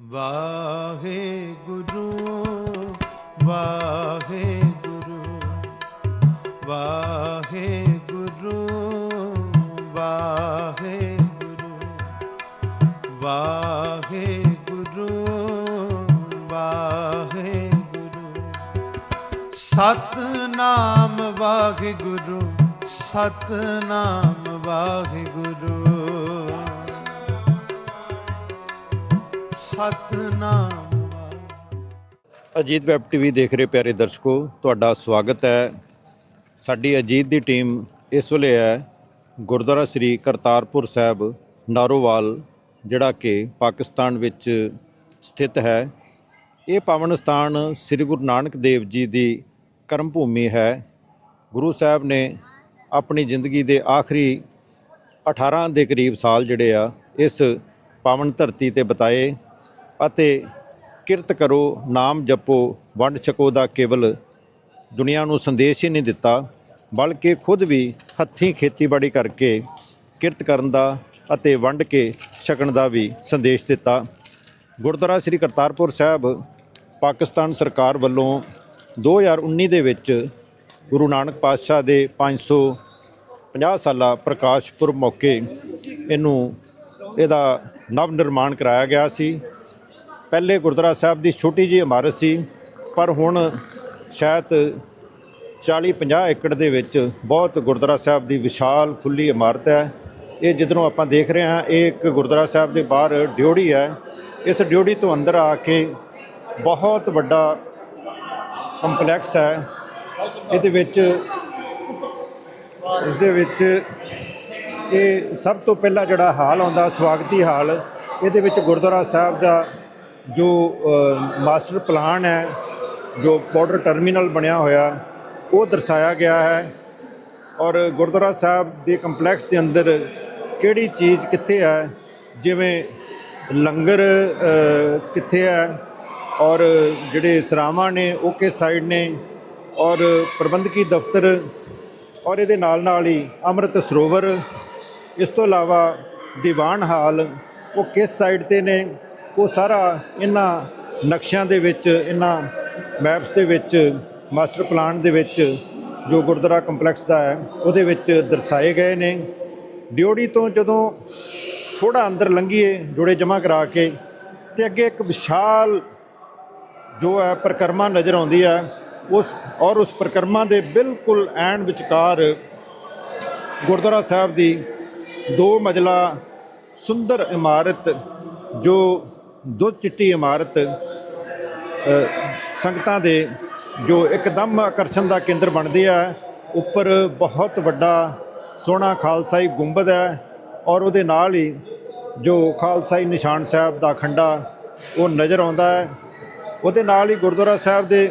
Waheguru Waheguru Waheguru Waheguru Waheguru Waheguru. Satnam Waheguru Satnam Waheguru. Satnam Ajit web TV ਦੇਖ ਰਹੇ ਪਿਆਰੇ ਦਰਸ਼ਕੋ, ਤੁਹਾਡਾ ਸਵਾਗਤ ਹੈ। ਸਾਡੀ ਅਜੀਤ ਦੀ ਟੀਮ ਇਸ ਵੇਲੇ ਹੈ ਗੁਰਦੁਆਰਾ ਸ੍ਰੀ ਕਰਤਾਰਪੁਰ ਸਾਹਿਬ, ਨਾਰੋਵਾਲ, ਜਿਹੜਾ ਕਿ ਪਾਕਿਸਤਾਨ ਵਿੱਚ ਸਥਿਤ ਹੈ। ਇਹ ਪਾਵਨ ਸਥਾਨ ਸ੍ਰੀ ਗੁਰੂ ਨਾਨਕ ਦੇਵ ਜੀ ਦੀ ਕਰਮ ਭੂਮੀ ਹੈ। ਗੁਰੂ ਸਾਹਿਬ ਨੇ ਆਪਣੀ ਜ਼ਿੰਦਗੀ ਦੇ ਆਖਰੀ 18 ਦੇ ਕਰੀਬ ਸਾਲ ਜਿਹੜੇ ਆ, ਇਸ ਪਾਵਨ ਧਰਤੀ ਤੇ ਬਿਤਾਏ। ਅਤੇ ਕਿਰਤ ਕਰੋ, ਨਾਮ ਜਪੋ, ਵੰਡ ਛਕੋ ਦਾ ਕੇਵਲ ਦੁਨੀਆ ਨੂੰ ਸੰਦੇਸ਼ ਹੀ ਨਹੀਂ ਦਿੱਤਾ, ਬਲਕਿ ਖੁਦ ਵੀ ਹੱਥੀਂ ਖੇਤੀਬਾੜੀ ਕਰਕੇ ਕਿਰਤ ਕਰਨ ਦਾ ਅਤੇ ਵੰਡ ਕੇ ਛਕਣ ਦਾ ਵੀ ਸੰਦੇਸ਼ ਦਿੱਤਾ। ਗੁਰਦੁਆਰਾ ਸ੍ਰੀ ਕਰਤਾਰਪੁਰ ਸਾਹਿਬ, ਪਾਕਿਸਤਾਨ ਸਰਕਾਰ ਵੱਲੋਂ 2019 ਦੇ ਵਿੱਚ ਗੁਰੂ ਨਾਨਕ ਪਾਤਸ਼ਾਹ ਦੇ 550 ਸਾਲਾ ਪ੍ਰਕਾਸ਼ ਪੁਰਬ ਮੌਕੇ ਇਹਨੂੰ, ਇਹਦਾ ਨਵ ਨਿਰਮਾਣ ਕਰਾਇਆ ਗਿਆ ਸੀ। ਪਹਿਲੇ ਗੁਰਦੁਆਰਾ ਸਾਹਿਬ ਦੀ ਛੋਟੀ ਜਿਹੀ ਇਮਾਰਤ ਸੀ, ਪਰ ਹੁਣ ਸ਼ਾਇਦ 40-50 ਏਕੜ ਦੇ ਵਿੱਚ ਬਹੁਤ ਗੁਰਦੁਆਰਾ ਸਾਹਿਬ ਦੀ ਵਿਸ਼ਾਲ ਖੁੱਲੀ ਇਮਾਰਤ ਹੈ। ਇਹ ਜਿੱਧਰੋਂ ਆਪਾਂ ਦੇਖ ਰਹੇ ਹਾਂ, ਇਹ ਇੱਕ ਗੁਰਦੁਆਰਾ ਸਾਹਿਬ ਦੇ ਬਾਹਰ ਡਿਉੜੀ ਹੈ। ਇਸ ਡਿਉੜੀ ਤੋਂ ਅੰਦਰ ਆ ਕੇ ਬਹੁਤ ਵੱਡਾ ਕੰਪਲੈਕਸ ਹੈ। ਇਹਦੇ ਵਿੱਚ, ਇਸ ਦੇ ਵਿੱਚ ਇਹ ਸਭ ਤੋਂ ਪਹਿਲਾਂ ਜਿਹੜਾ ਹਾਲ ਆਉਂਦਾ, ਸਵਾਗਤੀ ਹਾਲ, ਇਹਦੇ ਵਿੱਚ ਗੁਰਦੁਆਰਾ ਸਾਹਿਬ ਦਾ ਜੋ ਮਾਸਟਰ ਪਲਾਨ ਹੈ, ਜੋ ਬਾਰਡਰ ਟਰਮੀਨਲ ਬਣਿਆ ਹੋਇਆ, ਉਹ ਦਰਸਾਇਆ ਗਿਆ ਹੈ। ਔਰ ਗੁਰਦੁਆਰਾ ਸਾਹਿਬ ਦੇ ਕੰਪਲੈਕਸ ਦੇ ਅੰਦਰ ਕਿਹੜੀ ਚੀਜ਼ ਕਿੱਥੇ ਹੈ? ਜਿਵੇਂ ਲੰਗਰ ਕਿੱਥੇ ਹੈ? ਔਰ ਜਿਹੜੇ ਸਰਾਵਾਂ ਨੇ, ਉਹ ਕਿਸ ਸਾਈਡ ਨੇ? ਔਰ ਪ੍ਰਬੰਧਕੀ ਦਫ਼ਤਰ, ਔਰ ਇਹਦੇ ਨਾਲ ਨਾਲ ਹੀ ਅੰਮ੍ਰਿਤ ਸਰੋਵਰ, ਇਸ ਤੋਂ ਇਲਾਵਾ ਦੀਵਾਨ ਹਾਲ, ਉਹ ਕਿਸ ਸਾਈਡ ਤੇ ਨੇ? ਉਹ ਸਾਰਾ ਇਹਨਾਂ ਨਕਸ਼ਿਆਂ ਦੇ ਵਿੱਚ, ਇਹਨਾਂ ਮੈਪਸ ਦੇ ਵਿੱਚ, ਮਾਸਟਰ ਪਲਾਨ ਦੇ ਵਿੱਚ ਜੋ ਗੁਰਦੁਆਰਾ ਕੰਪਲੈਕਸ ਦਾ ਹੈ, ਉਹਦੇ ਵਿੱਚ ਦਰਸਾਏ ਗਏ ਨੇ। ਡਿਓੜੀ ਤੋਂ ਜਦੋਂ ਥੋੜਾ ਅੰਦਰ ਲੰਘੀਏ, ਜੋੜੇ ਜਮ੍ਹਾਂ ਕਰਾ ਕੇ, ਤੇ ਅੱਗੇ ਇੱਕ ਵਿਸ਼ਾਲ ਜੋ ਹੈ ਪ੍ਰਕਰਮਾ ਨਜ਼ਰ ਆਉਂਦੀ ਹੈ, ਉਸ ਔਰ ਉਸ ਪ੍ਰਕਰਮਾ ਦੇ ਬਿਲਕੁਲ ਐਨ ਵਿਚਕਾਰ ਗੁਰਦੁਆਰਾ ਸਾਹਿਬ ਦੀ ਦੋ ਮਜ਼ਲਾ ਸੁੰਦਰ ਇਮਾਰਤ ਜੋ ਦੁੱਧ ਚਿੱਟੀ ਇਮਾਰਤ ਸੰਗਤਾਂ ਦੇ ਜੋ ਇੱਕਦਮ ਆਕਰਸ਼ਣ ਦਾ ਕੇਂਦਰ ਬਣਦੀ ਹੈ, ਉੱਪਰ ਬਹੁਤ ਵੱਡਾ ਸੋਹਣਾ ਖਾਲਸਾਈ ਗੁੰਬਦ ਹੈ ਔਰ ਉਹਦੇ ਨਾਲ ਹੀ ਜੋ ਖਾਲਸਾਈ ਨਿਸ਼ਾਨ ਸਾਹਿਬ ਦਾ ਖੰਡਾ ਉਹ ਨਜ਼ਰ ਆਉਂਦਾ ਹੈ। ਉਹਦੇ ਨਾਲ ਹੀ ਗੁਰਦੁਆਰਾ ਸਾਹਿਬ ਦੇ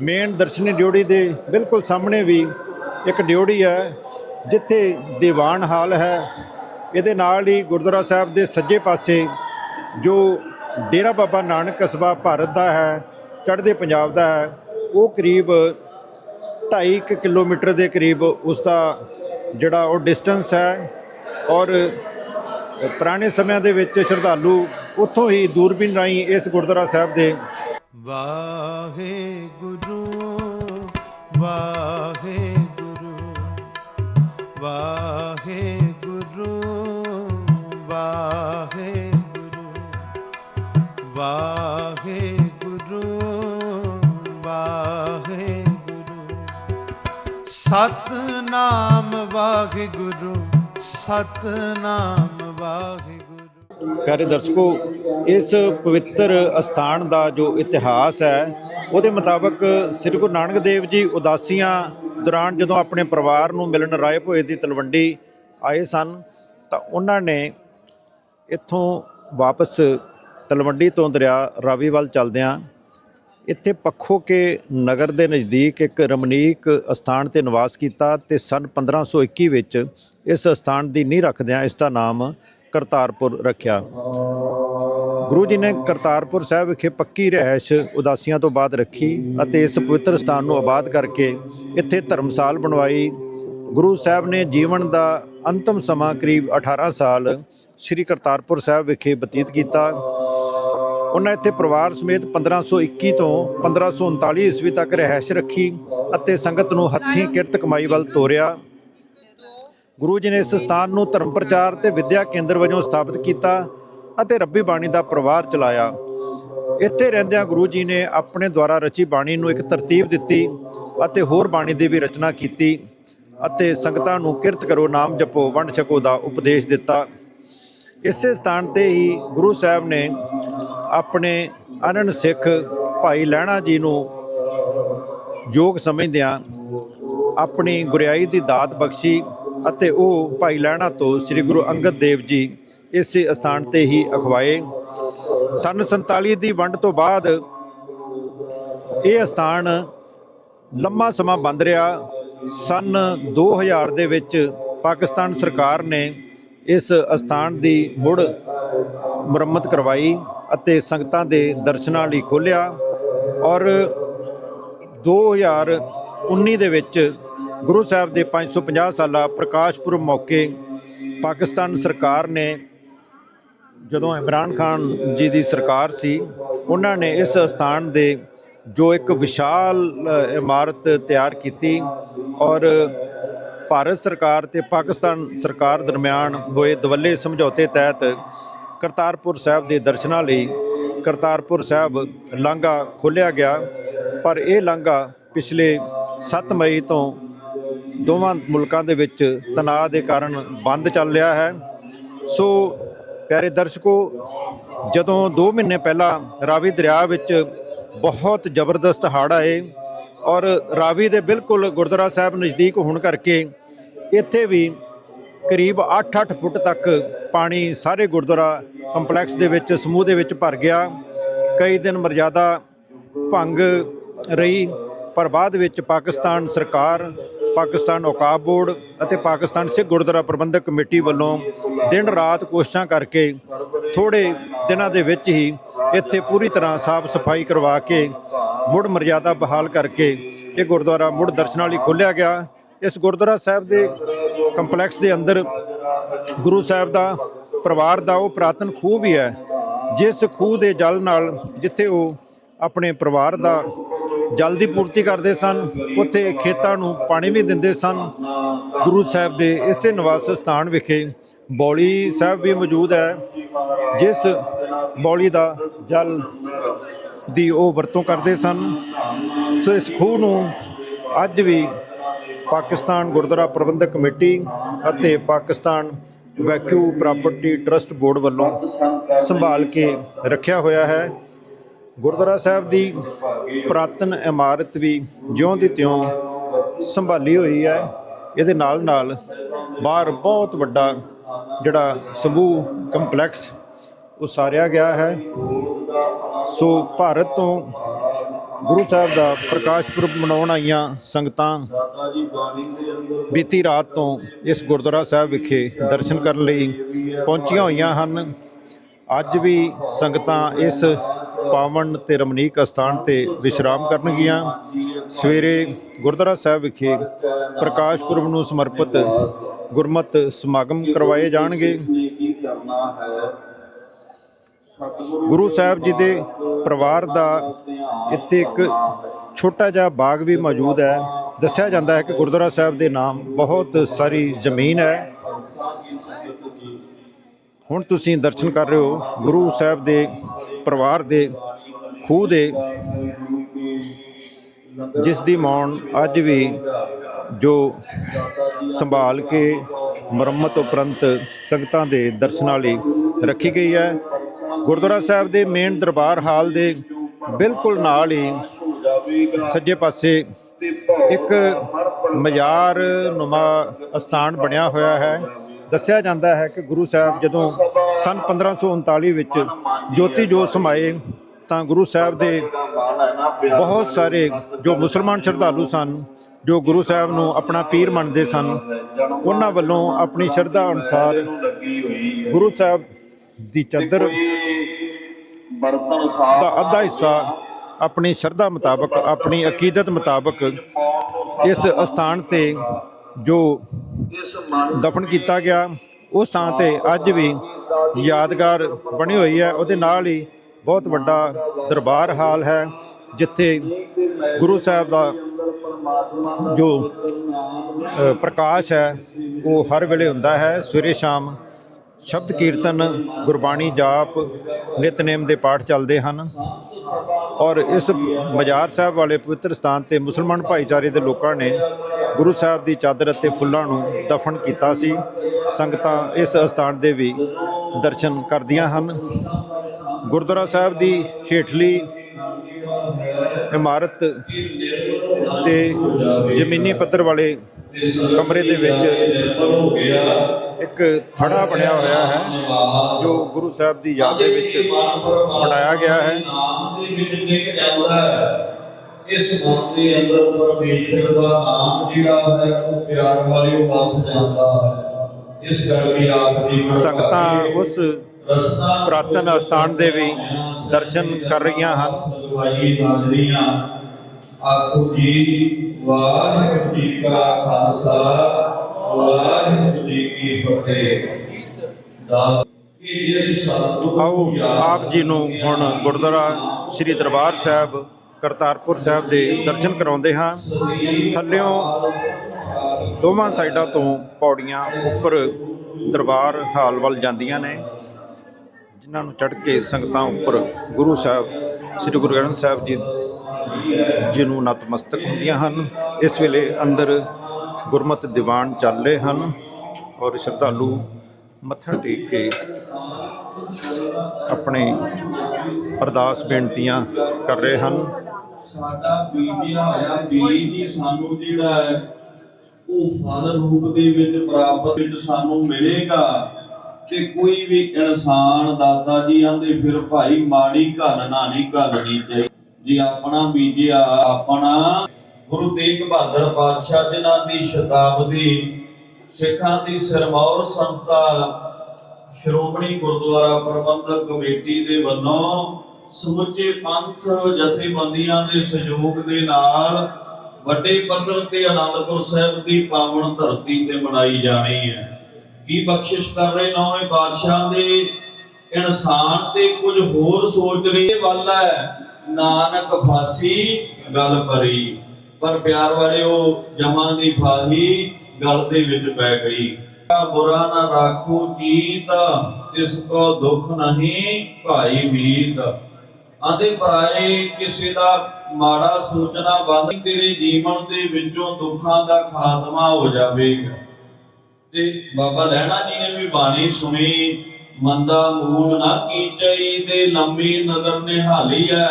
ਮੇਨ ਦਰਸ਼ਨੀ ਡਿਊੜੀ ਦੇ ਬਿਲਕੁਲ ਸਾਹਮਣੇ ਵੀ ਇੱਕ ਡਿਊੜੀ ਹੈ, ਜਿੱਥੇ ਦੀਵਾਨ ਹਾਲ ਹੈ। ਇਹਦੇ ਨਾਲ ਹੀ ਗੁਰਦੁਆਰਾ ਸਾਹਿਬ ਦੇ ਸੱਜੇ ਪਾਸੇ ਜੋ ਡੇਰਾ ਬਾਬਾ ਨਾਨਕ ਕਸਬਾ ਭਾਰਤ ਦਾ ਹੈ, ਚੜ੍ਹਦੇ ਪੰਜਾਬ ਦਾ ਹੈ, ਉਹ ਕਰੀਬ 2.5 ਕਿਲੋਮੀਟਰ ਦੇ ਕਰੀਬ ਉਸ ਦਾ ਜਿਹੜਾ ਉਹ ਡਿਸਟੈਂਸ ਹੈ ਔਰ ਪੁਰਾਣੇ ਸਮਿਆਂ ਦੇ ਵਿੱਚ ਸ਼ਰਧਾਲੂ ਉੱਥੋਂ ਹੀ ਦੂਰਬੀਨ ਰਾਹੀਂ ਇਸ ਗੁਰਦੁਆਰਾ ਸਾਹਿਬ ਦੇ ਵਾਹਿਗੁਰੂ ਵਾਹਿਗੁਰੂ। ਸਤਨਾਮ ਵਾਹਿਗੁਰੂ ਸਤਨਾਮ ਵਾਹਿਗੁਰੂ। ਪਿਆਰੇ ਦਰਸ਼ਕੋ, ਇਸ ਪਵਿੱਤਰ ਅਸਥਾਨ ਦਾ ਜੋ ਇਤਿਹਾਸ ਹੈ, ਉਹਦੇ ਮੁਤਾਬਕ ਸ੍ਰੀ ਗੁਰੂ ਨਾਨਕ ਦੇਵ ਜੀ ਉਦਾਸੀਆਂ ਦੌਰਾਨ ਜਦੋਂ ਆਪਣੇ ਪਰਿਵਾਰ ਨੂੰ ਮਿਲਣ ਰਾਏ ਭੋਏ ਦੀ ਤਲਵੰਡੀ ਆਏ ਸਨ, ਤਾਂ ਉਹਨਾਂ ਨੇ ਇੱਥੋਂ ਵਾਪਸ ਤਲਵੰਡੀ ਤੋਂ ਦਰਿਆ ਰਾਵੀ ਵੱਲ ਚੱਲਦਿਆਂ ਇੱਥੇ ਪੱਖੋ ਕੇ ਨਗਰ ਦੇ ਨਜ਼ਦੀਕ ਇੱਕ ਰਮਨੀਕ ਸਥਾਨ ਤੇ ਨਿਵਾਸ ਕੀਤਾ ਤੇ ਸਨ 1521 ਵਿੱਚ ਇਸ ਸਥਾਨ ਦੀ ਨੀਂਹ ਰੱਖਦਿਆਂ ਇਸ ਦਾ ਨਾਮ ਕਰਤਾਰਪੁਰ ਰੱਖਿਆ। ਗੁਰੂ ਜੀ ਨੇ ਕਰਤਾਰਪੁਰ ਸਾਹਿਬ ਵਿਖੇ ਪੱਕੀ ਰਹਿائش ਉਦਾਸੀਆਂ ਤੋਂ ਬਾਅਦ ਰੱਖੀ ਅਤੇ ਇਸ ਪਵਿੱਤਰ ਸਥਾਨ ਨੂੰ ਆਬਾਦ ਕਰਕੇ ਇੱਥੇ ਧਰਮਸਾਲ ਬਣਵਾਈ। ਗੁਰੂ ਸਾਹਿਬ ਨੇ ਜੀਵਨ ਦਾ ਅੰਤਮ ਸਮਾਂ ਕਰੀਬ 18 ਸਾਲ ਸ੍ਰੀ ਕਰਤਾਰਪੁਰ ਸਾਹਿਬ ਵਿਖੇ ਬਤੀਤ ਕੀਤਾ। ਉਹਨਾਂ ਇੱਥੇ ਪਰਿਵਾਰ ਸਮੇਤ 1521 ਤੋਂ 1539 ਈਸਵੀ ਤੱਕ ਰਹਿائش ਰੱਖੀ ਅਤੇ ਸੰਗਤ ਨੂੰ ਹੱਥੀਂ ਕਿਰਤ ਕਮਾਈ ਵੱਲ ਤੋਰਿਆ। ਗੁਰੂ ਜੀ ਨੇ ਇਸ ਸਥਾਨ ਨੂੰ ਧਰਮ ਪ੍ਰਚਾਰ ਤੇ ਵਿਦਿਆ ਕੇਂਦਰ ਵਜੋਂ ਸਥਾਪਿਤ ਕੀਤਾ ਅਤੇ ਰੱਬੀ ਬਾਣੀ ਦਾ ਪਰਿਵਾਰ ਚਲਾਇਆ। ਇੱਥੇ ਰਹਿੰਦਿਆਂ ਗੁਰੂ ਜੀ ਨੇ ਆਪਣੇ ਦੁਆਰਾ ਰਚੀ ਬਾਣੀ ਨੂੰ ਇੱਕ ਤਰਤੀਬ ਦਿੱਤੀ ਅਤੇ ਹੋਰ ਬਾਣੀ ਦੀ ਵੀ ਰਚਨਾ ਕੀਤੀ ਅਤੇ ਸੰਗਤਾਂ ਨੂੰ ਕਿਰਤ ਕਰੋ ਨਾਮ ਜਪੋ ਵੰਡ ਛਕੋ ਦਾ ਉਪਦੇਸ਼ ਦਿੱਤਾ। ਇਸੇ ਸਥਾਨ ਤੇ ਹੀ ਗੁਰੂ ਸਾਹਿਬ ਨੇ ਆਪਣੇ ਅਨੰਨ ਸਿੱਖ ਭਾਈ ਲਹਿਣਾ ਜੀ ਨੂੰ ਯੋਗ ਸਮਝਦਿਆਂ ਆਪਣੀ ਗੁਰਿਆਈ ਦੀ ਦਾਤ ਬਖਸ਼ੀ ਅਤੇ ਉਹ ਭਾਈ ਲਹਿਣਾ ਤੋਂ ਸ੍ਰੀ ਗੁਰੂ ਅੰਗਦ ਦੇਵ ਜੀ ਇਸੇ ਸਥਾਨ ਤੇ ਹੀ ਅਖਵਾਏ। ਸਨ 47 ਦੀ ਵੰਡ ਤੋਂ ਬਾਅਦ ਇਹ ਸਥਾਨ ਲੰਮਾ ਸਮਾਂ ਬੰਦ ਰਿਹਾ। ਸਨ 2000 ਦੇ ਵਿੱਚ ਪਾਕਿਸਤਾਨ ਸਰਕਾਰ ਨੇ ਇਸ ਸਥਾਨ ਦੀ ਮੁੜ ਮੁਰੰਮਤ ਕਰਵਾਈ ਅਤੇ ਸੰਗਤਾਂ ਦੇ ਦਰਸ਼ਨਾਂ ਲਈ ਖੋਲ੍ਹਿਆ ਔਰ 2019 ਦੇ ਵਿੱਚ ਗੁਰੂ ਸਾਹਿਬ ਦੇ 550 ਸਾਲਾ ਪ੍ਰਕਾਸ਼ ਪੁਰਬ ਮੌਕੇ ਪਾਕਿਸਤਾਨ ਸਰਕਾਰ ਨੇ ਜਦੋਂ ਇਮਰਾਨ ਖਾਨ ਜੀ ਦੀ ਸਰਕਾਰ ਸੀ, ਉਹਨਾਂ ਨੇ ਇਸ ਸਥਾਨ ਦੇ ਜੋ ਇੱਕ ਵਿਸ਼ਾਲ ਇਮਾਰਤ ਤਿਆਰ ਕੀਤੀ ਔਰ ਭਾਰਤ ਸਰਕਾਰ ਤੇ ਪਾਕਿਸਤਾਨ ਸਰਕਾਰ ਦਰਮਿਆਨ ਹੋਏ ਦਵੱਲੇ ਸਮਝੌਤੇ ਤਹਿਤ ਕਰਤਾਰਪੁਰ ਸਾਹਿਬ ਦੇ ਦਰਸ਼ਨਾਂ ਲਈ ਕਰਤਾਰਪੁਰ ਸਾਹਿਬ ਲਾਂਘਾ ਖੋਲ੍ਹਿਆ ਗਿਆ। ਪਰ ਇਹ ਲਾਂਘਾ ਪਿਛਲੇ 7 ਮਈ ਤੋਂ ਦੋਵਾਂ ਮੁਲਕਾਂ ਦੇ ਵਿੱਚ ਤਣਾਅ ਦੇ ਕਾਰਨ ਬੰਦ ਚੱਲ ਰਿਹਾ ਹੈ। ਸੋ ਪਿਆਰੇ ਦਰਸ਼ਕੋ, ਜਦੋਂ 2 ਮਹੀਨੇ ਪਹਿਲਾਂ ਰਾਵੀ ਦਰਿਆ ਵਿੱਚ ਬਹੁਤ ਜ਼ਬਰਦਸਤ ਹੜ੍ਹ ਆਏ ਔਰ ਰਾਵੀ ਦੇ ਬਿਲਕੁਲ ਗੁਰਦੁਆਰਾ ਸਾਹਿਬ ਨਜ਼ਦੀਕ ਹੋਣ ਕਰਕੇ ਇੱਥੇ ਵੀ ਕਰੀਬ 8-8 ਫੁੱਟ ਤੱਕ ਪਾਣੀ ਸਾਰੇ ਗੁਰਦੁਆਰਾ ਕੰਪਲੈਕਸ ਦੇ ਵਿੱਚ, ਸਮੂਹ ਦੇ ਵਿੱਚ ਭਰ ਗਿਆ। ਕਈ ਦਿਨ ਮਰਜ਼ਾਦਾ ਭੰਗ ਰਹੀ, ਪਰ ਬਾਅਦ ਵਿੱਚ ਪਾਕਿਸਤਾਨ ਸਰਕਾਰ, ਪਾਕਿਸਤਾਨ ਔਕਾਬ ਬੋਰਡ ਅਤੇ ਪਾਕਿਸਤਾਨ ਸਿੱਖ ਗੁਰਦੁਆਰਾ ਪ੍ਰਬੰਧਕ ਕਮੇਟੀ ਵੱਲੋਂ ਦਿਨ ਰਾਤ ਕੋਸ਼ਿਸ਼ਾਂ ਕਰਕੇ ਥੋੜੇ ਦਿਨਾਂ ਦੇ ਵਿੱਚ ਹੀ ਇੱਥੇ ਪੂਰੀ ਤਰ੍ਹਾਂ ਸਾਫ਼ ਸਫ਼ਾਈ ਕਰਵਾ ਕੇ ਮੁੜ ਮਰਜ਼ਾਦਾ ਬਹਾਲ ਕਰਕੇ ਇਹ ਗੁਰਦੁਆਰਾ ਮੁੜ ਦਰਸ਼ਨਾਂ ਲਈ ਖੋਲ੍ਹਿਆ ਗਿਆ। ਇਸ ਗੁਰਦੁਆਰਾ ਸਾਹਿਬ ਦੇ ਕੰਪਲੈਕਸ ਦੇ ਅੰਦਰ ਗੁਰੂ ਸਾਹਿਬ ਦਾ ਪਰਿਵਾਰ ਦਾ ਉਹ ਪ੍ਰਾਤਨ ਖੂਹ ਵੀ ਹੈ, ਜਿਸ ਖੂਹ ਦੇ ਜਲ ਨਾਲ ਜਿੱਥੇ ਉਹ ਆਪਣੇ ਪਰਿਵਾਰ ਦਾ ਜਲ ਦੀ ਪੂਰਤੀ ਕਰਦੇ ਸਨ, ਉੱਥੇ ਖੇਤਾਂ ਨੂੰ ਪਾਣੀ ਵੀ ਦਿੰਦੇ ਸਨ। ਗੁਰੂ ਸਾਹਿਬ ਦੇ ਇਸੇ ਨਿਵਾਸ ਸਥਾਨ ਵਿਖੇ ਬੌਲੀ ਸਾਹਿਬ ਵੀ ਮੌਜੂਦ ਹੈ, ਜਿਸ ਬੌਲੀ ਦਾ ਜਲ ਦੀ ਉਹ ਵਰਤੋਂ ਕਰਦੇ ਸਨ। ਸੋ ਇਸ ਖੂਹ ਨੂੰ ਅੱਜ ਵੀ ਪਾਕਿਸਤਾਨ ਗੁਰਦੁਆਰਾ ਪ੍ਰਬੰਧਕ ਕਮੇਟੀ ਅਤੇ Pakistan evacuee property trust board ਵੱਲੋਂ ਸੰਭਾਲ ਕੇ ਰੱਖਿਆ ਹੋਇਆ ਹੈ। ਗੁਰਦੁਆਰਾ ਸਾਹਿਬ ਦੀ ਪ੍ਰਾਤਨ ਇਮਾਰਤ ਵੀ ਜਿਉਂ ਦੀ ਤਿਉਂ ਸੰਭਾਲੀ ਹੋਈ ਹੈ। ਇਹਦੇ ਨਾਲ ਨਾਲ ਬਾਹਰ ਬਹੁਤ ਵੱਡਾ ਜਿਹੜਾ ਸਮੂਹ ਕੰਪਲੈਕਸ ਉਸਾਰਿਆ ਗਿਆ ਹੈ। ਸੋ ਭਾਰਤ ਤੋਂ ਗੁਰੂ ਸਾਹਿਬ ਦਾ ਪ੍ਰਕਾਸ਼ ਪੁਰਬ ਮਨਾਉਣ ਆਈਆਂ ਸੰਗਤਾਂ ਬੀਤੀ ਰਾਤ ਤੋਂ ਇਸ ਗੁਰਦੁਆਰਾ ਸਾਹਿਬ ਵਿਖੇ ਦਰਸ਼ਨ ਕਰਨ ਲਈ ਪਹੁੰਚੀਆਂ ਹੋਈਆਂ ਹਨ। ਅੱਜ ਵੀ ਸੰਗਤਾਂ ਇਸ ਪਾਵਨ ਤੇ ਰਮਣੀਕ ਅਸਥਾਨ ਤੇ ਵਿਸ਼ਰਾਮ ਕਰਨਗੀਆਂ। ਸਵੇਰੇ ਗੁਰਦੁਆਰਾ ਸਾਹਿਬ ਵਿਖੇ ਪ੍ਰਕਾਸ਼ ਪੁਰਬ ਨੂੰ ਸਮਰਪਿਤ ਗੁਰਮਤ ਸਮਾਗਮ ਕਰਵਾਏ ਜਾਣਗੇ। ਗੁਰੂ ਸਾਹਿਬ ਜੀ ਦੇ ਪਰਿਵਾਰ ਦਾ ਇੱਥੇ ਇੱਕ ਛੋਟਾ ਜਿਹਾ ਬਾਗ ਵੀ ਮੌਜੂਦ ਹੈ। ਦੱਸਿਆ ਜਾਂਦਾ ਹੈ ਕਿ ਗੁਰਦੁਆਰਾ ਸਾਹਿਬ ਦੇ ਨਾਮ ਬਹੁਤ ਸਾਰੀ ਜ਼ਮੀਨ ਹੈ। ਹੁਣ ਤੁਸੀਂ ਦਰਸ਼ਨ ਕਰ ਰਹੇ ਹੋ, ਗੁਰੂ ਸਾਹਿਬ ਦੇ ਪਰਿਵਾਰ ਦੇ ਖੂਹ ਦੇ, ਜਿਸ ਦੀ ਮੌਣ ਅੱਜ ਵੀ ਜੋ ਸੰਭਾਲ ਕੇ ਮੁਰੰਮਤ ਉਪਰੰਤ ਸੰਗਤਾਂ ਦੇ ਦਰਸ਼ਨਾਂ ਲਈ ਰੱਖੀ ਗਈ ਹੈ। ਗੁਰਦੁਆਰਾ ਸਾਹਿਬ ਦੇ ਮੇਨ ਦਰਬਾਰ ਹਾਲ ਦੇ ਬਿਲਕੁਲ ਨਾਲ ਹੀ ਸੱਜੇ ਪਾਸੇ ਇੱਕ ਮਜ਼ਾਰ ਨੁਮਾ ਅਸਥਾਨ ਬਣਿਆ ਹੋਇਆ ਹੈ। ਦੱਸਿਆ ਜਾਂਦਾ ਹੈ ਕਿ ਗੁਰੂ ਸਾਹਿਬ ਜਦੋਂ ਸਨ 1539 ਵਿੱਚ ਜੋਤੀ ਜੋਤ ਸਮਾਏ ਤਾਂ ਗੁਰੂ ਸਾਹਿਬ ਦੇ ਬਹੁਤ ਸਾਰੇ ਜੋ ਮੁਸਲਮਾਨ ਸ਼ਰਧਾਲੂ ਸਨ, ਜੋ ਗੁਰੂ ਸਾਹਿਬ ਨੂੰ ਆਪਣਾ ਪੀਰ ਮੰਨਦੇ ਸਨ, ਉਹਨਾਂ ਵੱਲੋਂ ਆਪਣੀ ਸ਼ਰਧਾ ਅਨੁਸਾਰ ਗੁਰੂ ਸਾਹਿਬ ਦੀ ਚਾਦਰ ਬਰਤਨ ਸਾਫ਼ ਦਾ ਅੱਧਾ ਹਿੱਸਾ ਆਪਣੀ ਸ਼ਰਧਾ ਮੁਤਾਬਕ ਆਪਣੀ ਅਕੀਦਤ ਮੁਤਾਬਕ ਇਸ ਅਸਥਾਨ ਤੇ ਜੋ ਦਫਨ ਕੀਤਾ ਗਿਆ ਉਸ ਥਾਂ ਤੇ ਅੱਜ ਵੀ ਯਾਦਗਾਰ ਬਣੀ ਹੋਈ ਹੈ। ਉਹਦੇ ਨਾਲ ਹੀ ਬਹੁਤ ਵੱਡਾ ਦਰਬਾਰ ਹਾਲ ਹੈ ਜਿੱਥੇ ਗੁਰੂ ਸਾਹਿਬ ਦਾ ਜੋ ਪ੍ਰਕਾਸ਼ ਹੈ ਉਹ ਹਰ ਵੇਲੇ ਹੁੰਦਾ ਹੈ। ਸਵੇਰੇ ਸ਼ਾਮ ਸ਼ਬਦ ਕੀਰਤਨ, ਗੁਰਬਾਣੀ ਜਾਪ, ਨਿਤਨੇਮ ਦੇ ਪਾਠ ਚੱਲਦੇ ਹਨ। ਔਰ ਇਸ ਮਜ਼ਾਰ ਸਾਹਿਬ ਵਾਲੇ ਪਵਿੱਤਰ ਸਥਾਨ ਤੇ ਮੁਸਲਮਾਨ ਭਾਈਚਾਰੇ ਦੇ ਲੋਕਾਂ ਨੇ ਗੁਰੂ ਸਾਹਿਬ ਦੀ ਚਾਦਰ ਅਤੇ ਫੁੱਲਾਂ ਨੂੰ ਦਫਨ ਕੀਤਾ ਸੀ। ਸੰਗਤਾਂ ਇਸ ਸਥਾਨ ਦੇ ਵੀ ਦਰਸ਼ਨ ਕਰਦੀਆਂ ਹਨ। ਗੁਰਦੁਆਰਾ ਸਾਹਿਬ ਦੀ ਹੇਠਲੀ ਇਮਾਰਤ ਤੇ ਜ਼ਮੀਨੀ ਪੱਧਰ ਵਾਲੇ ਕਮਰੇ ਦੇ ਵਿੱਚ ਇੱਕ ਥੜਾ ਬਣਿਆ ਹੋਇਆ ਹੈ ਜੋ ਗੁਰੂ ਸਾਹਿਬ ਦੀ ਯਾਦ ਦੇ ਵਿੱਚ ਬਣਾਇਆ ਗਿਆ ਹੈ। ਨਾਮ ਦੇ ਵਿੱਚ ਨਿਕ ਜਾਂਦਾ ਹੈ ਇਸ ਮਨ ਦੇ ਅੰਦਰ ਪਰਮੇਸ਼ਰ ਦਾ ਨਾਮ ਜਿਹੜਾ ਹੈ ਉਹ ਪਿਆਰ ਵਾਲਿਓ ਵਸ ਜਾਂਦਾ ਹੈ। ਇਸ ਕਰਕੇ ਆਪ ਜੀ ਸੰਗਤਾਂ ਉਸ ਪੁਰਾਤਨ ਅਸਥਾਨ ਦੇ ਵੀ ਦਰਸ਼ਨ ਕਰ ਰਹੀਆਂ ਹਨ। ਸਤਿਵਾਈ ਹਾਜ਼ਰੀਆਂ ਆਖੋ ਜੀ ਵਾਹਿਗੁਰੂ ਜੀ ਕਾ ਖਾਲਸਾ ਵਾਹਿਗੁਰੂ ਜੀ ਕੀ ਫਤਿਹ। ਦਾਸ ਕਿ ਜਿਸ ਸਤਿਗੁਰੂ ਆਓ ਆਪ ਜੀ ਨੂੰ ਹੁਣ ਗੁਰਦੁਆਰਾ ਸ੍ਰੀ ਦਰਬਾਰ ਸਾਹਿਬ ਕਰਤਾਰਪੁਰ ਸਾਹਿਬ ਦੇ ਦਰਸ਼ਨ ਕਰਾਉਂਦੇ ਹਾਂ। ਥੱਲਿਓਂ ਦੋਵਾਂ ਸਾਈਡਾਂ ਤੋਂ ਪੌੜੀਆਂ ਉੱਪਰ ਦਰਬਾਰ ਹਾਲ ਵੱਲ ਜਾਂਦੀਆਂ ਨੇ ਜਿਨ੍ਹਾਂ ਨੂੰ ਚੜ੍ਹ ਕੇ ਸੰਗਤਾਂ ਉੱਪਰ ਗੁਰੂ ਸਾਹਿਬ ਸ੍ਰੀ ਗੁਰੂ ਗ੍ਰੰਥ ਸਾਹਿਬ ਜੀ ਜਿਹਨੂੰ ਨਤਮਸਤਕ ਹੁੰਦੀਆਂ ਹਨ। ਇਸ ਵੇਲੇ ਅੰਦਰ ਗੁਰਮਤਿ ਦੀਵਾਨ ਚੱਲ ਰਹੇ ਹਨ ਔਰ ਸ਼ਰਧਾਲੂ ਮੱਥਾ ਟੇਕ ਕੇ ਆਪਣੇ ਅਰਦਾਸ ਬੇਨਤੀਆਂ ਕਰ ਰਹੇ ਹਨ। ਸਾਡਾ ਬੀਜਿਆ ਹੋਇਆ ਬੀਜ ਹੀ ਸਾਨੂੰ ਜਿਹੜਾ ਹੈ, ਉਹ ਫਲ ਰੂਪ ਦੇ ਵਿੱਚ ਪ੍ਰਾਪਤ ਵਿੱਚ ਸਾਨੂੰ ਮਿਲੇਗਾ। ਤੇ ਕੋਈ ਵੀ ਇਨਸਾਨ ਦਾਦਾ ਜੀ ਆਂਦੇ ਫਿਰ ਭਾਈ ਮਾੜੀ ਘਰ ਨਾ ਨਹੀਂ ਘੱਲਣੀ ਚਾਹੀਦੀ। ਜੇ ਆਪਣਾ ਬੀਜਿਆ ਆਪਣਾ ਗੁਰੂ ਤੇਗ ਬਹਾਦਰ ਪਾਤਸ਼ਾਹ ਜਿਨ੍ਹਾਂ ਦੀ ਸ਼ਤਾਬਦੀ, ਸਿੱਖਾਂ ਦੀ ਸਿਰਮੌਰ ਸੰਤਾ ਸ਼੍ਰੋਮਣੀ ਗੁਰਦੁਆਰਾ ਪ੍ਰਬੰਧਕ ਕਮੇਟੀ ਦੇ ਵੱਲੋਂ ਸਮੁੱਚੇ ਪੰਥ ਜਥੇਬੰਦੀਆਂ ਦੇ ਸਹਿਯੋਗ ਦੇ ਨਾਲ ਵੱਡੇ ਪੱਧਰ ਤੇ ਅਨੰਦਪੁਰ ਸਾਹਿਬ ਦੀ ਪਾਵਨ ਧਰਤੀ ਤੇ ਮਨਾਈ ਜਾਣੀ ਹੈ। ਕੀ ਬਖਸ਼ਿਸ਼ ਕਰ ਰਹੇ ਨੌਵੇਂ ਬਾਦਸ਼ਾਹ ਦੇ ਇਨਸਾਨ ਤੇ ਕੁਝ ਹੋਰ ਸੋਚ ਰਹੇ ਵੱਲ ਹੈ। ਨਾਨਕ ਫਾਸੀ ਗੱਲ ਭਰੀ, ਪਰ ਪਿਆਰ ਵਾਲਿਓ ਜਮਾਂ ਦੀ ਫਾਹੀ ਗਲ ਦੇ ਵਿੱਚ ਪੈ ਗਈ। ਬੁਰਾ ਨਾ ਰਾਖੋ ਜੀਤ ਇਸ ਕੋ ਦੁੱਖ ਨਹੀਂ ਭਾਈ ਮੀਤ। ਆਦੇ ਪਰਾਏ ਕਿਸੇ ਦਾ ਮਾੜਾ ਸੋਚਣਾ ਬੰਦ ਤੇਰੇ ਜੀਵਨ ਦੇ ਵਿੱਚੋਂ ਦੁੱਖਾਂ ਦਾ ਖਾਤਮਾ ਹੋ ਜਾਵੇਗਾ। ਤੇ ਬਾਬਾ ਲਹਿਣਾ ਜੀ ਨੇ ਵੀ ਬਾਣੀ ਸੁਣੀ ਮੰਦਾ ਮੂਲ ਨਾ ਕੀਚਈ ਦੇ ਲੰਮੀ ਨਜ਼ਰ ਨਿਹਾਲੀ ਹੈ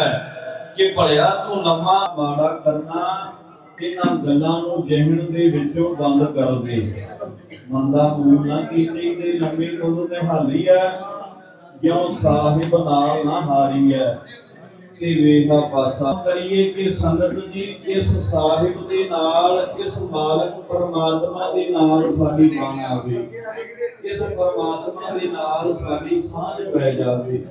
ਕਿ ਭਲਿਆ ਤੂੰ ਲੰਮਾ ਮਾੜਾ ਕਰਨਾ, ਇਹਨਾਂ ਗੱਲਾਂ ਨੂੰ ਜਹਿਣ ਦੇ ਵਿੱਚੋਂ ਬੰਦ ਕਰ ਦੇ। ਮੰਦਾ ਮੂਲ ਨਾ ਕੀਚਈ ਦੇ ਲੰਮੀ ਨਜ਼ਰ ਨਿਹਾਲੀ ਹੈ ਜਿਉ ਸਾਹਿਬ ਨਾਲ ਨਾ ਹਾਰੀ ਹੈ ਕਿ ਵੇਖਾ ਪਾਸਾ ਕਰੀਏ ਕਿ ਸੰਗਤ ਜੀ, ਇਸ ਸਾਹਿਬ ਦੇ ਨਾਲ, ਇਸ ਮਾਲਕ ਪਰਮਾਤਮਾ ਦੇ ਨਾਲ ਸਾਡੀ ਬਾਣ ਆਵੇ। ਇਸ ਪਰਮਾਤਮਾ ਦੇ ਨਾਲ ਸਾਡੀ ਸਾਂਝ ਪੈ ਜਾਵੇ।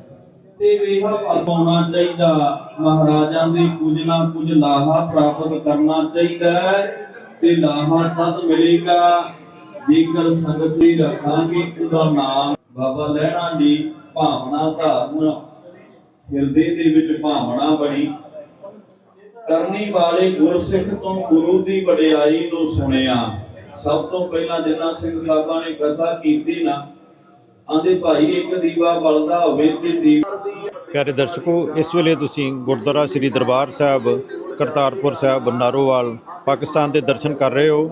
ਤੇ ਵੇਖਾ ਪਾਉਣਾ ਚਾਹੀਦਾ। ਮਹਾਰਾਜਾਂ ਦੇ ਕੁਝ ਨਾ ਕੁਝ ਲਾਹਾ ਪ੍ਰਾਪਤ ਕਰਨਾ ਚਾਹੀਦਾ ਹੈ। ਤੇ ਲਾਹਾ ਤਦ ਮਿਲੇਗਾ, ਜੇਕਰ ਸੰਗਤ ਵੀ ਰੱਖਾਂਗੇ ਉਹਦਾ ਨਾਮ ਬਾਬਾ ਲਹਿਣਾ ਜੀ, ਭਾਵਨਾ ਧਾਰਨ ਹਿਰਦੇ ਦੇ ਵਿੱਚ ਭਾਵਨਾ ਬਣੀ। ਕਰਨੀ ਵਾਲੇ ਗੁਰਸਿੱਖ ਤੋਂ ਗੁਰੂ ਦੀ ਵਡਿਆਈ ਨੂੰ ਸੁਣਿਆ। ਸਭ ਤੋਂ ਪਹਿਲਾਂ ਜਿੰਨਾ ਸਿੰਘ ਸਾਹਿਬਾਂ ਨੇ ਕਥਾ ਕੀਤੀ ਨਾ, ਆਂਦੇ ਭਾਈ ਇੱਕ ਦੀਵਾ ਬਲਦਾ ਹੋਵੇ ਤੇ ਦੀਵਾ ਪਿਆਰੇ ਦਰਸ਼ਕੋ, ਇਸ ਵੇਲੇ ਤੁਸੀਂ ਗੁਰਦੁਆਰਾ ਸ੍ਰੀ ਦਰਬਾਰ ਸਾਹਿਬ, ਕਰਤਾਰਪੁਰ ਸਾਹਿਬ, ਨਾਰੋਵਾਲ, ਪਾਕਿਸਤਾਨ ਦੇ ਦਰਸ਼ਨ ਕਰ ਰਹੇ ਹੋ।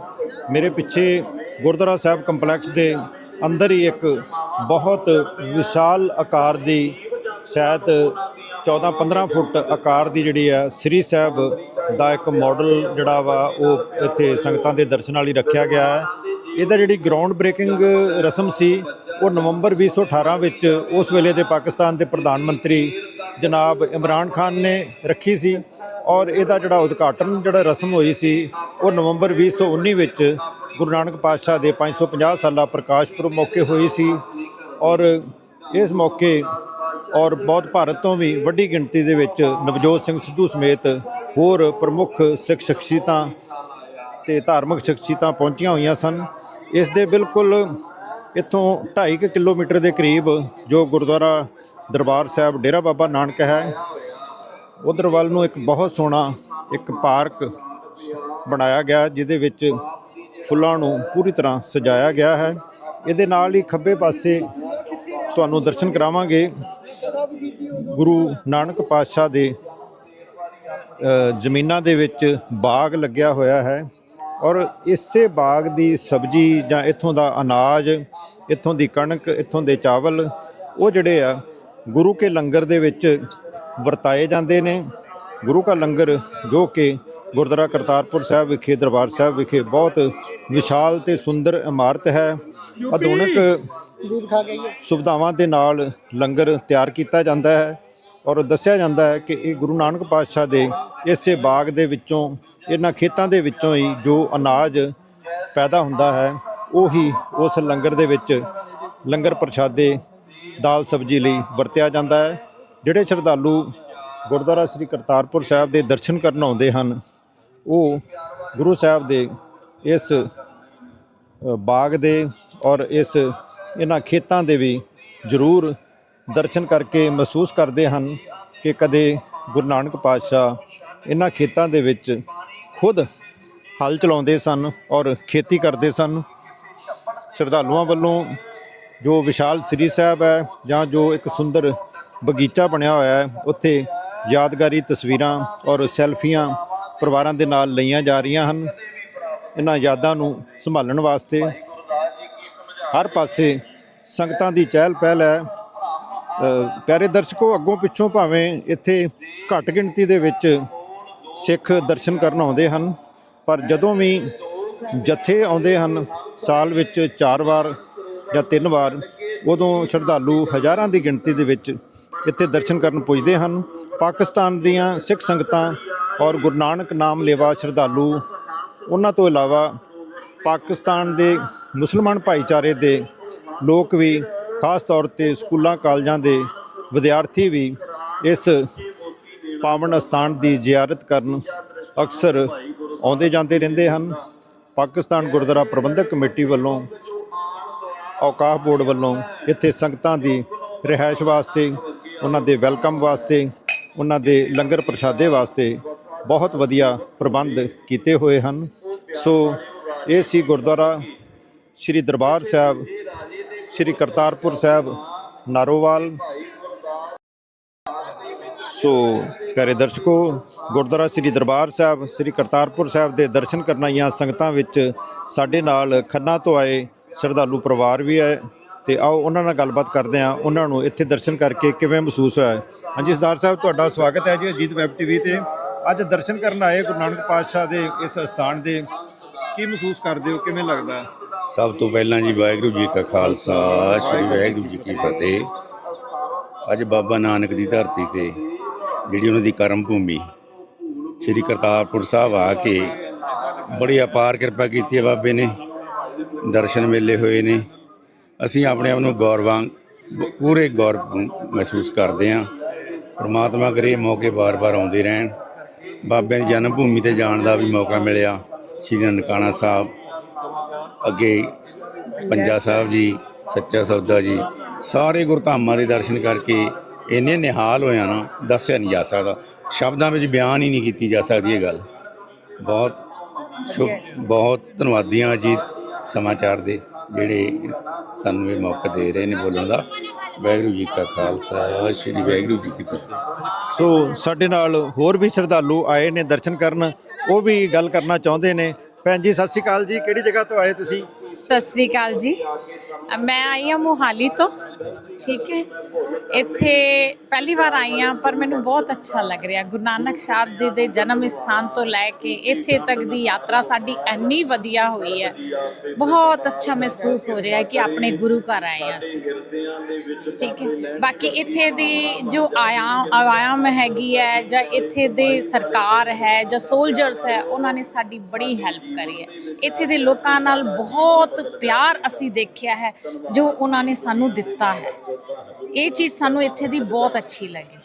ਮੇਰੇ ਪਿੱਛੇ ਗੁਰਦੁਆਰਾ ਸਾਹਿਬ ਕੰਪਲੈਕਸ ਦੇ ਅੰਦਰ ਹੀ ਇੱਕ ਬਹੁਤ ਵਿਸ਼ਾਲ ਆਕਾਰ ਦੀ ਸ਼ਾਇਦ 14-15 ਫੁੱਟ ਆਕਾਰ ਦੀ ਜਿਹੜੀ ਆ ਸ੍ਰੀ ਸਾਹਿਬ ਦਾ ਇੱਕ ਮਾਡਲ ਜਿਹੜਾ ਵਾ, ਉਹ ਇੱਥੇ ਸੰਗਤਾਂ ਦੇ ਦਰਸ਼ਨਾਂ ਲਈ ਰੱਖਿਆ ਗਿਆ ਹੈ। ਇਹਦਾ ਜਿਹੜੀ ਗਰਾਊਂਡ ਬ੍ਰੇਕਿੰਗ ਰਸਮ ਸੀ, ਉਹ ਨਵੰਬਰ 2018 ਵਿੱਚ ਉਸ ਵੇਲੇ ਦੇ ਪਾਕਿਸਤਾਨ ਦੇ ਪ੍ਰਧਾਨ ਮੰਤਰੀ ਜਨਾਬ ਇਮਰਾਨ ਖਾਨ ਨੇ ਰੱਖੀ ਸੀ ਔਰ ਇਹਦਾ ਜਿਹੜਾ ਉਦਘਾਟਨ ਜਿਹੜਾ ਰਸਮ ਹੋਈ ਸੀ, ਉਹ ਨਵੰਬਰ 2019 ਵਿੱਚ ਗੁਰੂ ਨਾਨਕ ਪਾਤਸ਼ਾਹ ਦੇ 550 ਸਾਲਾ ਪ੍ਰਕਾਸ਼ ਪੁਰਬ ਮੌਕੇ ਹੋਈ ਸੀ ਔਰ ਇਸ ਮੌਕੇ ਔਰ ਬਹੁਤ ਭਾਰਤ ਤੋਂ ਵੀ ਵੱਡੀ ਗਿਣਤੀ ਦੇ ਵਿੱਚ ਨਵਜੋਤ ਸਿੰਘ ਸਿੱਧੂ ਸਮੇਤ ਹੋਰ ਪ੍ਰਮੁੱਖ ਸਿੱਖ ਸ਼ਖਸੀਅਤਾਂ ਤੇ ਧਾਰਮਿਕ ਸ਼ਖਸੀਅਤਾਂ ਪਹੁੰਚੀਆਂ ਹੋਈਆਂ ਸਨ। ਇਸ ਦੇ ਬਿਲਕੁਲ ਇੱਥੋਂ 2.5 ਕਿਲੋਮੀਟਰ ਦੇ ਕਰੀਬ ਜੋ ਗੁਰਦੁਆਰਾ ਦਰਬਾਰ ਸਾਹਿਬ ਡੇਰਾ ਬਾਬਾ ਨਾਨਕ ਹੈ, ਉਧਰ ਵੱਲ ਨੂੰ ਇੱਕ ਬਹੁਤ ਸੋਹਣਾ ਇੱਕ ਪਾਰਕ ਬਣਾਇਆ ਗਿਆ, ਜਿਹਦੇ ਵਿੱਚ ਫੁੱਲਾਂ ਨੂੰ ਪੂਰੀ ਤਰ੍ਹਾਂ ਸਜਾਇਆ ਗਿਆ ਹੈ। ਇਹਦੇ ਨਾਲ ਹੀ ਖੱਬੇ ਪਾਸੇ ਤੁਹਾਨੂੰ ਦਰਸ਼ਨ ਕਰਾਵਾਂਗੇ। ਗੁਰੂ ਨਾਨਕ ਪਾਤਸ਼ਾਹ ਦੇ ਜ਼ਮੀਨਾਂ ਦੇ ਵਿੱਚ ਬਾਗ ਲੱਗਿਆ ਹੋਇਆ ਹੈ ਔਰ ਇਸੇ ਬਾਗ ਦੀ ਸਬਜ਼ੀ ਜਾਂ ਇੱਥੋਂ ਦਾ ਅਨਾਜ ਇੱਥੋਂ ਦੀ ਕਣਕ ਇੱਥੋਂ ਦੇ ਚਾਵਲ ਉਹ ਜਿਹੜੇ ਆ ਗੁਰੂ ਕੇ ਲੰਗਰ ਦੇ ਵਿੱਚ ਵਰਤਾਏ ਜਾਂਦੇ ਨੇ। ਗੁਰੂ ਕਾ ਲੰਗਰ ਜੋ ਕਿ ਗੁਰਦੁਆਰਾ ਕਰਤਾਰਪੁਰ ਸਾਹਿਬ ਵਿਖੇ ਦਰਬਾਰ ਸਾਹਿਬ ਵਿਖੇ ਬਹੁਤ ਵਿਸ਼ਾਲ ਤੇ ਸੁੰਦਰ ਇਮਾਰਤ ਹੈ। ਆਧੁਨਿਕ ਸੁਵਿਧਾਵਾਂ ਦੇ ਨਾਲ ਲੰਗਰ ਤਿਆਰ ਕੀਤਾ ਜਾਂਦਾ ਹੈ ਔਰ ਦੱਸਿਆ ਜਾਂਦਾ ਹੈ ਕਿ ਇਹ ਗੁਰੂ ਨਾਨਕ ਪਾਤਸ਼ਾਹ ਦੇ ਇਸੇ ਬਾਗ ਦੇ ਵਿੱਚੋਂ, ਇਹਨਾਂ ਖੇਤਾਂ ਦੇ ਵਿੱਚੋਂ ਹੀ ਜੋ ਅਨਾਜ ਪੈਦਾ ਹੁੰਦਾ ਹੈ, ਉਹੀ ਉਸ ਲੰਗਰ ਦੇ ਵਿੱਚ ਲੰਗਰ ਪ੍ਰਸ਼ਾਦੇ, ਦਾਲ ਸਬਜ਼ੀ ਲਈ ਵਰਤਿਆ ਜਾਂਦਾ ਹੈ, ਜਿਹੜੇ ਸ਼ਰਧਾਲੂ ਗੁਰਦੁਆਰਾ ਸ੍ਰੀ ਕਰਤਾਰਪੁਰ ਸਾਹਿਬ ਦੇ ਦਰਸ਼ਨ ਕਰਨ ਆਉਂਦੇ ਹਨ, ਉਹ ਗੁਰੂ ਸਾਹਿਬ ਦੇ ਇਸ ਬਾਗ ਦੇ ਔਰ ਇਸ ਇਹਨਾਂ ਖੇਤਾਂ ਦੇ ਵੀ ਜ਼ਰੂਰ ਦਰਸ਼ਨ ਕਰਕੇ ਮਹਿਸੂਸ ਕਰਦੇ ਹਨ ਕਿ ਕਦੇ ਗੁਰੂ ਨਾਨਕ ਪਾਤਸ਼ਾਹ ਇਹਨਾਂ ਖੇਤਾਂ ਦੇ ਵਿੱਚ ਖੁਦ ਹਲ ਚਲਾਉਂਦੇ ਸਨ ਔਰ ਖੇਤੀ ਕਰਦੇ ਸਨ। ਸ਼ਰਧਾਲੂਆਂ ਵੱਲੋਂ ਜੋ ਵਿਸ਼ਾਲ ਸ੍ਰੀ ਸਾਹਿਬ ਹੈ ਜਾਂ ਜੋ ਇੱਕ ਸੁੰਦਰ ਬਗੀਚਾ ਬਣਿਆ ਹੋਇਆ ਹੈ, ਉੱਥੇ ਯਾਦਗਾਰੀ ਤਸਵੀਰਾਂ ਔਰ ਸੈਲਫੀਆਂ ਪਰਿਵਾਰਾਂ ਦੇ ਨਾਲ ਲਈਆਂ ਜਾ ਰਹੀਆਂ ਹਨ। ਇਹਨਾਂ ਯਾਦਾਂ ਨੂੰ ਸੰਭਾਲਣ ਵਾਸਤੇ ਹਰ ਪਾਸੇ ਸੰਗਤਾਂ ਦੀ ਚਹਿਲ ਪਹਿਲ ਹੈ। ਪਿਆਰੇ ਦਰਸ਼ਕੋ, ਅੱਗੋਂ ਪਿੱਛੋਂ ਭਾਵੇਂ ਇੱਥੇ ਘੱਟ ਗਿਣਤੀ ਦੇ ਵਿੱਚ ਸਿੱਖ ਦਰਸ਼ਨ ਕਰਨ ਆਉਂਦੇ ਹਨ, ਪਰ ਜਦੋਂ ਵੀ ਜਥੇ ਆਉਂਦੇ ਹਨ, ਸਾਲ ਵਿੱਚ ਚਾਰ ਵਾਰ ਜਾਂ ਤਿੰਨ ਵਾਰ, ਉਦੋਂ ਸ਼ਰਧਾਲੂ ਹਜ਼ਾਰਾਂ ਦੀ ਗਿਣਤੀ ਦੇ ਵਿੱਚ ਇੱਥੇ ਦਰਸ਼ਨ ਕਰਨ ਪੁੱਜਦੇ ਹਨ। ਪਾਕਿਸਤਾਨ ਦੀਆਂ ਸਿੱਖ ਸੰਗਤਾਂ ਔਰ ਗੁਰੂ ਨਾਨਕ ਨਾਮ ਲੇਵਾ ਸ਼ਰਧਾਲੂ, ਉਹਨਾਂ ਤੋਂ ਇਲਾਵਾ ਪਾਕਿਸਤਾਨ ਦੇ ਮੁਸਲਮਾਨ ਭਾਈਚਾਰੇ ਦੇ ਲੋਕ ਵੀ, ਖਾਸ ਤੌਰ ਤੇ ਸਕੂਲਾਂ, ਕਾਲਜਾਂ ਦੇ ਵਿਦਿਆਰਥੀ ਵੀ ਇਸ ਪਾਵਨ ਅਸਥਾਨ ਦੀ ਜ਼ਿਆਰਤ ਕਰਨ ਅਕਸਰ ਆਉਂਦੇ ਜਾਂਦੇ ਰਹਿੰਦੇ ਹਨ। ਪਾਕਿਸਤਾਨ ਗੁਰਦੁਆਰਾ ਪ੍ਰਬੰਧਕ ਕਮੇਟੀ ਵੱਲੋਂ, ਔਕਾਫ ਬੋਰਡ ਵੱਲੋਂ ਇੱਥੇ ਸੰਗਤਾਂ ਦੀ ਰਿਹਾਇਸ਼ ਵਾਸਤੇ, ਉਹਨਾਂ ਦੇ ਵੈਲਕਮ ਵਾਸਤੇ, ਉਹਨਾਂ ਦੇ ਲੰਗਰ ਪ੍ਰਸ਼ਾਦੇ ਵਾਸਤੇ ਬਹੁਤ ਵਧੀਆ ਪ੍ਰਬੰਧ ਕੀਤੇ ਹੋਏ ਹਨ। ਸੋ ਇਹ ਸੀ ਗੁਰਦੁਆਰਾ ਸ੍ਰੀ ਦਰਬਾਰ ਸਾਹਿਬ, ਸ੍ਰੀ ਕਰਤਾਰਪੁਰ ਸਾਹਿਬ, ਨਾਰੋਵਾਲ। ਸੋ ਪਿਆਰੇ ਦਰਸ਼ਕੋ, ਗੁਰਦੁਆਰਾ ਸ੍ਰੀ ਦਰਬਾਰ ਸਾਹਿਬ, ਸ੍ਰੀ ਕਰਤਾਰਪੁਰ ਸਾਹਿਬ ਦੇ ਦਰਸ਼ਨ ਕਰਨ ਆਈਆਂ ਸੰਗਤਾਂ ਵਿੱਚ ਸਾਡੇ ਨਾਲ ਖੰਨਾ ਤੋਂ ਆਏ ਸ਼ਰਧਾਲੂ ਪਰਿਵਾਰ ਵੀ ਹੈ ਤੇ ਆਓ ਉਹਨਾਂ ਨਾਲ ਗੱਲਬਾਤ ਕਰਦੇ ਹਾਂ, ਉਹਨਾਂ ਨੂੰ ਇੱਥੇ ਦਰਸ਼ਨ ਕਰਕੇ ਕਿਵੇਂ ਮਹਿਸੂਸ ਹੋਇਆ। ਹਾਂਜੀ ਸਰਦਾਰ ਸਾਹਿਬ, ਤੁਹਾਡਾ ਸਵਾਗਤ ਹੈ ਜੀ ਅਜੀਤ ਵੈਬ ਟੀਵੀ ਤੇ। ਅੱਜ ਦਰਸ਼ਨ ਕਰਨ ਆਏ ਗੁਰੂ ਨਾਨਕ ਪਾਤਸ਼ਾਹ ਦੇ ਇਸ ਸਥਾਨ ਦੇ ਕੀ ਮਹਿਸੂਸ ਕਰਦੇ ਹੋ? ਕਿਵੇਂ ਲੱਗਦਾ? ਸਭ ਤੋਂ ਪਹਿਲਾਂ ਜੀ ਵਾਹਿਗੁਰੂ ਜੀ ਕਾ ਖਾਲਸਾ, ਸ੍ਰੀ ਵਾਹਿਗੁਰੂ ਜੀ ਕੀ ਫਤਿਹ। ਅੱਜ ਬਾਬਾ ਨਾਨਕ ਦੀ ਧਰਤੀ ਤੇ ਜਿਹੜੀ ਉਹਨਾਂ ਦੀ ਕਰਮ ਭੂਮੀ ਸ੍ਰੀ ਕਰਤਾਰਪੁਰ ਸਾਹਿਬ ਆ ਕੇ ਬੜੀ ਅਪਾਰ ਕਿਰਪਾ ਕੀਤੀ ਹੈ ਬਾਬੇ ਨੇ। ਦਰਸ਼ਨ ਮੇਲੇ ਹੋਏ ਨੇ। ਅਸੀਂ ਆਪਣੇ ਆਪ ਨੂੰ ਗੌਰਵਾਂ ਪੂਰੇ ਗੌਰਵ ਮਹਿਸੂਸ ਕਰਦੇ ਹਾਂ। ਪ੍ਰਮਾਤਮਾ ਕਰੇ ਮੌਕੇ ਵਾਰ-ਵਾਰ ਆਉਂਦੇ ਰਹਿਣ। ਬਾਬੇ ਦੀ ਜਨਮ ਭੂਮੀ ਤੇ ਜਾਣ ਦਾ ਵੀ ਮੌਕਾ ਮਿਲਿਆ। ਸ੍ਰੀ ਨਨਕਾਣਾ ਸਾਹਿਬ, ਅੱਗੇ ਪੰਜਾ ਸਾਹਿਬ ਜੀ, ਸੱਚਾ ਸੌਦਾ ਜੀ, ਸਾਰੇ ਗੁਰਧਾਮਾਂ ਦੇ ਦਰਸ਼ਨ ਕਰਕੇ ਇੰਨੇ ਨਿਹਾਲ ਹੋਇਆ ਨਾ, ਦੱਸਿਆ ਨਹੀਂ ਜਾ ਸਕਦਾ। ਸ਼ਬਦਾਂ ਵਿੱਚ ਬਿਆਨ ਹੀ ਨਹੀਂ ਕੀਤੀ ਜਾ ਸਕਦੀ ਇਹ ਗੱਲ। ਬਹੁਤ ਸ਼ੁਭ, ਬਹੁਤ ਧੰਨਵਾਦੀਆਂ ਅਜੀਤ ਸਮਾਚਾਰ ਦੇ। ਜਿਹੜੇ ਸਾਨੂੰ ਇਹ ਮੌਕਾ ਦੇ ਰਹੇ ਨੇ ਬੋਲਣ ਦਾ ਵਾਹਿਗੁਰੂ ਜੀ ਕਾ ਖਾਲਸਾ ਸ੍ਰੀ ਵਾਹਿਗੁਰੂ ਜੀ ਕੀ ਫਤਿਹ। ਸੋ ਸਾਡੇ ਨਾਲ ਹੋਰ ਵੀ ਸ਼ਰਧਾਲੂ ਆਏ ਨੇ ਦਰਸ਼ਨ ਕਰਨ ਉਹ ਵੀ ਗੱਲ ਕਰਨਾ ਚਾਹੁੰਦੇ ਨੇ। ਭੈਣ ਜੀ ਸਤਿ ਸ਼੍ਰੀ ਅਕਾਲ ਜੀ ਕਿਹੜੀ ਜਗ੍ਹਾ ਤੋਂ ਆਏ ਤੁਸੀਂ? ਸਤਿ ਸ੍ਰੀ ਅਕਾਲ ਜੀ। ਮੈਂ ਆਈ ਹਾਂ ਮੋਹਾਲੀ ਤੋਂ ਠੀਕ ਹੈ। ਇੱਥੇ ਪਹਿਲੀ ਵਾਰ ਆਈ ਹਾਂ, ਪਰ ਮੈਨੂੰ ਬਹੁਤ ਅੱਛਾ ਲੱਗ ਰਿਹਾ। ਗੁਰੂ ਨਾਨਕ ਸਾਹਿਬ ਜੀ ਦੇ ਜਨਮ ਸਥਾਨ ਤੋਂ ਲੈ ਕੇ ਇੱਥੇ ਤੱਕ ਦੀ ਯਾਤਰਾ ਸਾਡੀ ਇੰਨੀ ਵਧੀਆ ਹੋਈ ਹੈ। ਬਹੁਤ ਅੱਛਾ ਮਹਿਸੂਸ ਹੋ ਰਿਹਾ ਕਿ ਆਪਣੇ ਗੁਰੂ ਘਰ ਆਏ ਹਾਂ ਅਸੀਂ। ਠੀਕ ਹੈ। ਬਾਕੀ ਇੱਥੇ ਦੀ ਜੋ ਆਯਾਮ ਆਯਾਮ ਹੈਗੀ ਹੈ ਜਾਂ ਇੱਥੇ ਦੀ ਸਰਕਾਰ ਹੈ ਜਾਂ ਸੋਲਜਰਸ ਹੈ, ਉਹਨਾਂ ਨੇ ਸਾਡੀ ਬੜੀ ਹੈਲਪ ਕਰੀ ਹੈ। ਇੱਥੇ ਦੇ ਲੋਕਾਂ ਨਾਲ ਬਹੁਤ ਪਿਆਰ ਅਸੀਂ ਦੇਖਿਆ ਹੈ, ਜੋ ਉਹਨਾਂ ਨੇ ਸਾਨੂੰ ਦਿੱਤਾ ਹੈ। ਇਹ ਚੀਜ਼ ਸਾਨੂੰ ਇੱਥੇ ਦੀ ਬਹੁਤ ਅੱਛੀ ਲੱਗੀ।